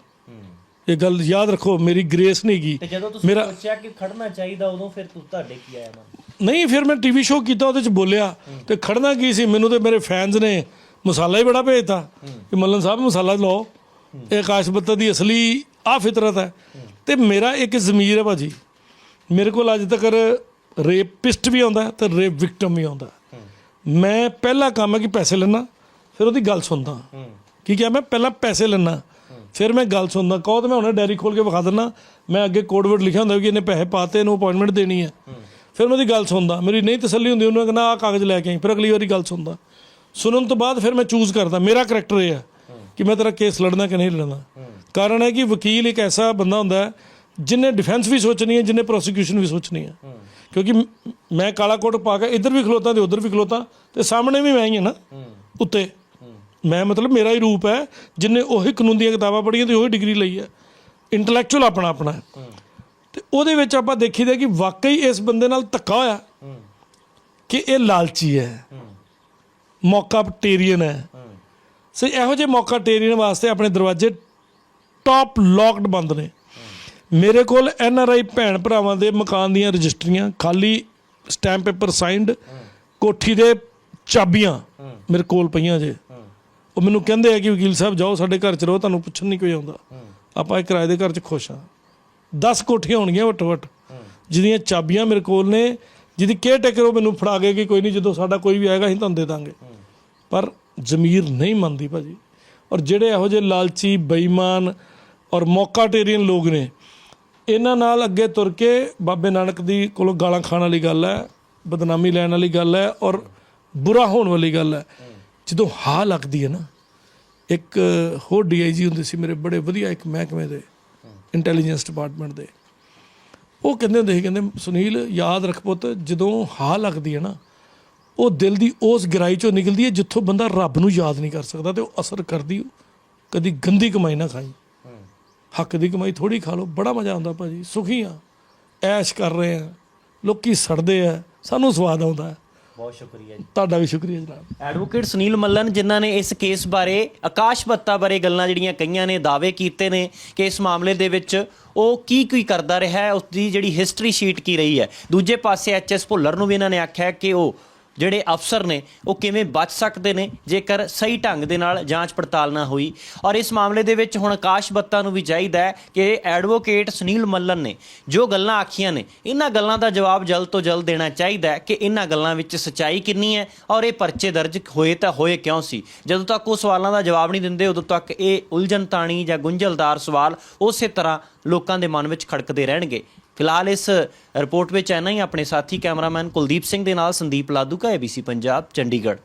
ਇਹ ਗੱਲ ਯਾਦ ਰੱਖੋ ਮੇਰੀ ਗ੍ਰੇਸ ਨਹੀਂ ਗਈ ਤੇ ਜਦੋਂ ਤੁਸੀਂ ਸੋਚਿਆ ਕਿ ਖੜਨਾ ਚਾਹੀਦਾ ਉਦੋਂ ਫਿਰ ਤੁਸੀਂ ਤੁਹਾਡੇ ਕੀ ਆਇਆ ਮਨ ਨਹੀਂ ਫਿਰ ਮੈਂ ਟੀਵੀ ਸ਼ੋਅ ਕੀਤਾ ਉਹਦੇ ਚ ਬੋਲਿਆ ਤੇ ਖੜਨਾ ਕੀ ਸੀ? ਮੈਨੂੰ ਤੇ ਮੇਰੇ ਫੈਨਸ ਨੇ ਮਸਾਲਾ ਹੀ ਬੜਾ ਭੇਜਤਾ ਕਿ ਮੱਲਨ ਸਾਹਿਬ ਮਸਾਲਾ ਲਾਓ। ਇਹ ਆਕਾਸ਼ ਬੱਤਾ ਦੀ ਅਸਲੀ ਆ ਫਿਤਰਤ ਹੈ। ਤੇ ਮੇਰਾ ਇੱਕ ਜ਼ਮੀਰ ਹੈ ਭਾਜੀ। ਮੇਰੇ ਕੋਲ ਅੱਜ ਤੱਕ ਰੇਪਿਸਟ ਵੀ ਆਉਂਦਾ ਤੇ ਰੇਪ ਵਿਕਟਮ ਵੀ ਆਉਂਦਾ ਮੈਂ ਪਹਿਲਾ ਕੰਮ ਹੈ ਕਿ ਪੈਸੇ ਲੈਣਾ ਫਿਰ ਉਹਦੀ ਗੱਲ ਸੁਣਦਾ। ਕੀ ਕਿਹਾ ਮੈਂ? ਪਹਿਲਾਂ ਪੈਸੇ ਲੈਣਾ ਫਿਰ ਮੈਂ ਗੱਲ ਸੁਣਦਾ। ਕਹੋ ਤੇ ਮੈਂ ਹੁਣੇ ਡੈਰੀ ਖੋਲ ਕੇ ਵਿਖਾ ਦਿੰਦਾ। ਮੈਂ ਅੱਗੇ ਕੋਡ ਵਰਡ ਲਿਖਿਆ ਹੁੰਦਾ ਕਿ ਇਹਨੇ ਪੈਸੇ ਪਾਤੇ, ਇਹਨੂੰ ਅਪਾਇੰਟਮੈਂਟ ਦੇਣੀ ਹੈ। ਫਿਰ ਮੈਂ ਉਹਦੀ ਗੱਲ ਸੁਣਦਾ। ਮੇਰੀ ਨਹੀਂ ਤਸੱਲੀ ਹੁੰਦੀ, ਉਹਨੂੰ ਕਹਿੰਦਾ, ਆਹ ਕਾਗਜ਼ ਲੈ ਕੇ ਆਈ। ਫਿਰ ਅਗਲੀ ਵਾਰੀ ਗੱਲ ਸੁਣਦਾ। ਸੁਣਨ ਤੋਂ ਬਾਅਦ ਫਿਰ ਮੈਂ ਚੂਜ਼ ਕਰਦਾ। ਮੇਰਾ ਕਰੈਕਟਰ ਇਹ ਹੈ ਕਿ ਮੈਂ ਤੇਰਾ ਕੇਸ ਲੜਨਾ ਕਿ ਨਹੀਂ ਲੜਨਾ। ਕਾਰਨ ਹੈ ਕਿ ਵਕੀਲ ਇੱਕ ਐਸਾ ਬੰਦਾ ਹੁੰਦਾ ਹੈ, ਜਿਨੇ ਡਿਫੈਂਸ ਵੀ ਸੋਚਣੀ ਹੈ, ਜਿਨੇ ਪ੍ਰੋਸੀਕਿਊਸ਼ਨ ਵੀ ਸੋਚਣੀ ਹੈ। ਕਿਉਂਕਿ ਮ- ਕਾਲਾ ਕੋਟ ਪਾ ਕੇ ਇੱਧਰ ਵੀ ਖਲੋਤਾ ਤੇ ਉੱਧਰ ਵੀ ਖਲੋਤਾ ਤੇ ਸਾਹਮਣੇ ਵੀ ਮੈਂ ਹੀ ਹਾਂ ਨਾ ਉੱਤੇ। ਮੈਂ ਮਤਲਬ ਮੇਰਾ ਹੀ ਰੂਪ ਹੈ ਜਿਨੇ ਉਹੀ ਕਾਨੂੰਨ ਦੀਆਂ ਕਿਤਾਬਾਂ ਪੜ੍ਹੀਆਂ ਤੇ ਉਹੀ ਡਿਗਰੀ ਲਈ ਹੈ। ਇੰਟੈਲੈਕਚੁਅਲ ਆਪਣਾ ਆਪਣਾ। ਤੇ ਉਹਦੇ ਵਿੱਚ ਆਪਾਂ ਦੇਖੀਦਾ ਕਿ ਵਾਕਈ ਇਸ ਬੰਦੇ ਨਾਲ ਧੱਕਾ ਹੋਇਆ ਕਿ ਇਹ ਲਾਲਚੀ ਹੈ। ਮੌਕਾ ਟੇਰੀਅਨ ਹੈ। ਸੋ ਇਹੋ ਜਿਹੇ ਮੌਕਾ ਟੇਰੀਅਨ ਵਾਸਤੇ ਆਪਣੇ ਦਰਵਾਜ਼ੇ ਟਾਪ ਲੌਕਡ ਬੰਦ ਨੇ। ਮੇਰੇ ਕੋਲ ਐਨ ਆਰ ਆਈ ਭੈਣ ਭਰਾਵਾਂ ਦੇ ਮਕਾਨ ਦੀਆਂ ਰਜਿਸਟਰੀਆਂ, ਖਾਲੀ ਸਟੈਂਪ ਪੇਪਰ ਸਾਈਨਡ ਕੋਠੀ ਦੇ ਚਾਬੀਆਂ ਮੇਰੇ ਕੋਲ ਪਈਆਂ ਜੇ। ਉਹ ਮੈਨੂੰ ਕਹਿੰਦੇ ਆ ਕਿ ਵਕੀਲ ਸਾਹਿਬ, ਜਾਓ ਸਾਡੇ ਘਰ ਚ ਰਹੋ, ਤੁਹਾਨੂੰ ਪੁੱਛਣ ਨਹੀਂ ਕੋਈ ਆਉਂਦਾ। ਆਪਾਂ ਇਹ ਕਿਰਾਏ ਦੇ ਘਰ ਚ ਖੁਸ਼ ਆ 10 ਕੋਠੀਆਂ ਹੋਣਗੀਆਂ ਵਟ ਵਟ, ਜਿਹਦੀਆਂ ਚਾਬੀਆਂ ਮੇਰੇ ਕੋਲ ਨੇ, ਜਿਹਦੀ ਕੇਅਰ ਟੇਕਰ ਉਹ ਮੈਨੂੰ ਫੜਾ ਗਏ ਕਿ ਕੋਈ ਨਹੀਂ, ਜਦੋਂ ਸਾਡਾ ਕੋਈ ਵੀ ਆਏਗਾ, ਅਸੀਂ ਤੁਹਾਨੂੰ ਦੇ ਦਾਂਗੇ। ਪਰ ਜ਼ਮੀਰ ਨਹੀਂ ਮੰਨਦੀ ਭਾਜੀ। ਔਰ ਜਿਹੜੇ ਇਹੋ ਜਿਹੇ ਲਾਲਚੀ, ਬੇਈਮਾਨ ਔਰ ਮੌਕਾਟੇਰੀਅਨ ਲੋਕ ਨੇ ਇਹਨਾਂ ਨਾਲ ਅੱਗੇ ਤੁਰ ਕੇ ਬਾਬੇ ਨਾਨਕ ਦੀ ਕੋਲੋਂ ਗਾਲਾਂ ਖਾਣ ਵਾਲੀ ਗੱਲ ਹੈ, ਬਦਨਾਮੀ ਲੈਣ ਵਾਲੀ ਗੱਲ ਹੈ ਔਰ ਬੁਰਾ ਹੋਣ ਵਾਲੀ ਗੱਲ ਹੈ। ਜਦੋਂ ਹਾ ਲੱਗਦੀ ਹੈ ਨਾ, ਇੱਕ ਹੋਰ ਡੀਆਈਜੀ ਹੁੰਦੇ ਸੀ ਮੇਰੇ ਬੜੇ ਵਧੀਆ ਇੱਕ ਮਹਿਕਮੇ ਦੇ, ਇੰਟੈਲੀਜੈਂਸ ਡਿਪਾਰਟਮੈਂਟ ਦੇ। ਉਹ ਕਹਿੰਦੇ ਹੁੰਦੇ ਸੀ, ਕਹਿੰਦੇ ਸੁਨੀਲ ਯਾਦ ਰੱਖ ਪੁੱਤ, ਜਦੋਂ ਹਾ ਲੱਗਦੀ ਹੈ ਨਾ, ਉਹ ਦਿਲ ਦੀ ਉਸ ਗਹਿਰਾਈ ਚੋਂ ਨਿਕਲਦੀ ਹੈ ਜਿੱਥੋਂ ਬੰਦਾ ਰੱਬ ਨੂੰ ਯਾਦ ਨਹੀਂ ਕਰ ਸਕਦਾ ਤੇ ਉਹ ਅਸਰ ਕਰਦੀ, ਕਦੀ ਗੰਦੀ ਕਮਾਈ ਨਾ ਖਾਈ। ਹੱਕ ਦੀ ਕਮਾਈ ਥੋੜੀ ਖਾ ਲਓ ਬੜਾ ਮਜ਼ਾ ਆਉਂਦਾ ਭਾਜੀ ਸੁਖੀ ਆ ਐਸ਼ ਕਰ ਰਹੇ ਆ ਲੋਕੀ ਸੜਦੇ ਆ ਸਾਨੂੰ ਸਵਾਦ ਆਉਂਦਾ ਹੈ। ਬਹੁਤ ਸ਼ੁਕਰੀਆ ਜੀ। ਤੁਹਾਡਾ ਵੀ ਸ਼ੁਕਰੀਆ ਜਨਾਬ। ਐਡਵੋਕੇਟ ਸੁਨੀਲ ਮੱਲਨ ਜਿਨ੍ਹਾਂ ਨੇ ਇਸ ਕੇਸ ਬਾਰੇ ਆਕਾਸ਼ ਬੱਤਾ ਬਾਰੇ ਗੱਲਾਂ ਜਿਹੜੀਆਂ ਕਈਆਂ ਨੇ ਦਾਅਵੇ ਕੀਤੇ ਨੇ ਕਿ ਇਸ ਮਾਮਲੇ ਦੇ ਵਿੱਚ ਉਹ ਕੀ ਕੀ ਕਰਦਾ ਰਿਹਾ ਹੈ ਉਸ ਦੀ ਜਿਹੜੀ ਹਿਸਟਰੀ ਸ਼ੀਟ ਕੀ ਰਹੀ ਹੈ। ਦੂਜੇ ਪਾਸੇ ਐਚਐਸ ਭੁੱਲਰ ਨੂੰ ਵੀ ਇਹਨਾਂ ਨੇ ਆਖਿਆ ਕਿ ਉਹ ਜਿਹੜੇ ਅਫਸਰ ਨੇ, ਉਹ ਕਿਵੇਂ ਬਚ ਸਕਦੇ ਨੇ ਜੇਕਰ ਸਹੀ ਢੰਗ ਦੇ ਨਾਲ ਜਾਂਚ ਪੜਤਾਲ ਨਾ ਹੋਈ? ਔਰ ਇਸ ਮਾਮਲੇ ਦੇ ਵਿੱਚ ਹੁਣ ਆਕਾਸ਼ ਬੱਤਾ ਨੂੰ ਵੀ ਚਾਹੀਦਾ ਹੈ ਕਿ ਐਡਵੋਕੇਟ ਸੁਨੀਲ ਮੱਲਨ ਨੇ ਜੋ ਗੱਲਾਂ ਆਖੀਆਂ ਨੇ, ਇਹਨਾਂ ਗੱਲਾਂ ਦਾ ਜਵਾਬ ਜਲਦ ਤੋਂ ਜਲਦ ਦੇਣਾ ਚਾਹੀਦਾ ਹੈ ਕਿ ਇਹਨਾਂ ਗੱਲਾਂ ਵਿੱਚ ਸੱਚਾਈ ਕਿੰਨੀ ਹੈ ਔਰ ਇਹ ਪਰਚੇ ਦਰਜ ਹੋਏ ਤਾਂ ਹੋਏ ਕਿਉਂ ਸੀ? ਜਦੋਂ ਤੱਕ ਉਹ ਸਵਾਲਾਂ ਦਾ ਜਵਾਬ ਨਹੀਂ ਦਿੰਦੇ, ਉਦੋਂ ਤੱਕ ਇਹ ਉਲਝਣ ਤਾਣੀ ਜਾਂ ਗੁੰਝਲਦਾਰ ਸਵਾਲ ਉਸੇ ਤਰ੍ਹਾਂ ਲੋਕਾਂ ਦੇ ਮਨ ਵਿੱਚ ਖੜਕਦੇ ਰਹਿਣਗੇ। ਫਿਲਹਾਲ ਇਸ ਰਿਪੋਰਟ ਵਿੱਚ ਐਨਾ ਹੀ। ਆਪਣੇ ਸਾਥੀ ਕੈਮਰਾਮੈਨ ਕੁਲਦੀਪ ਸਿੰਘ ਦੇ ਨਾਲ ਸੰਦੀਪ ਲਾਦੂ ਕਾ ABC ਪੰਜਾਬ, ਚੰਡੀਗੜ੍ਹ।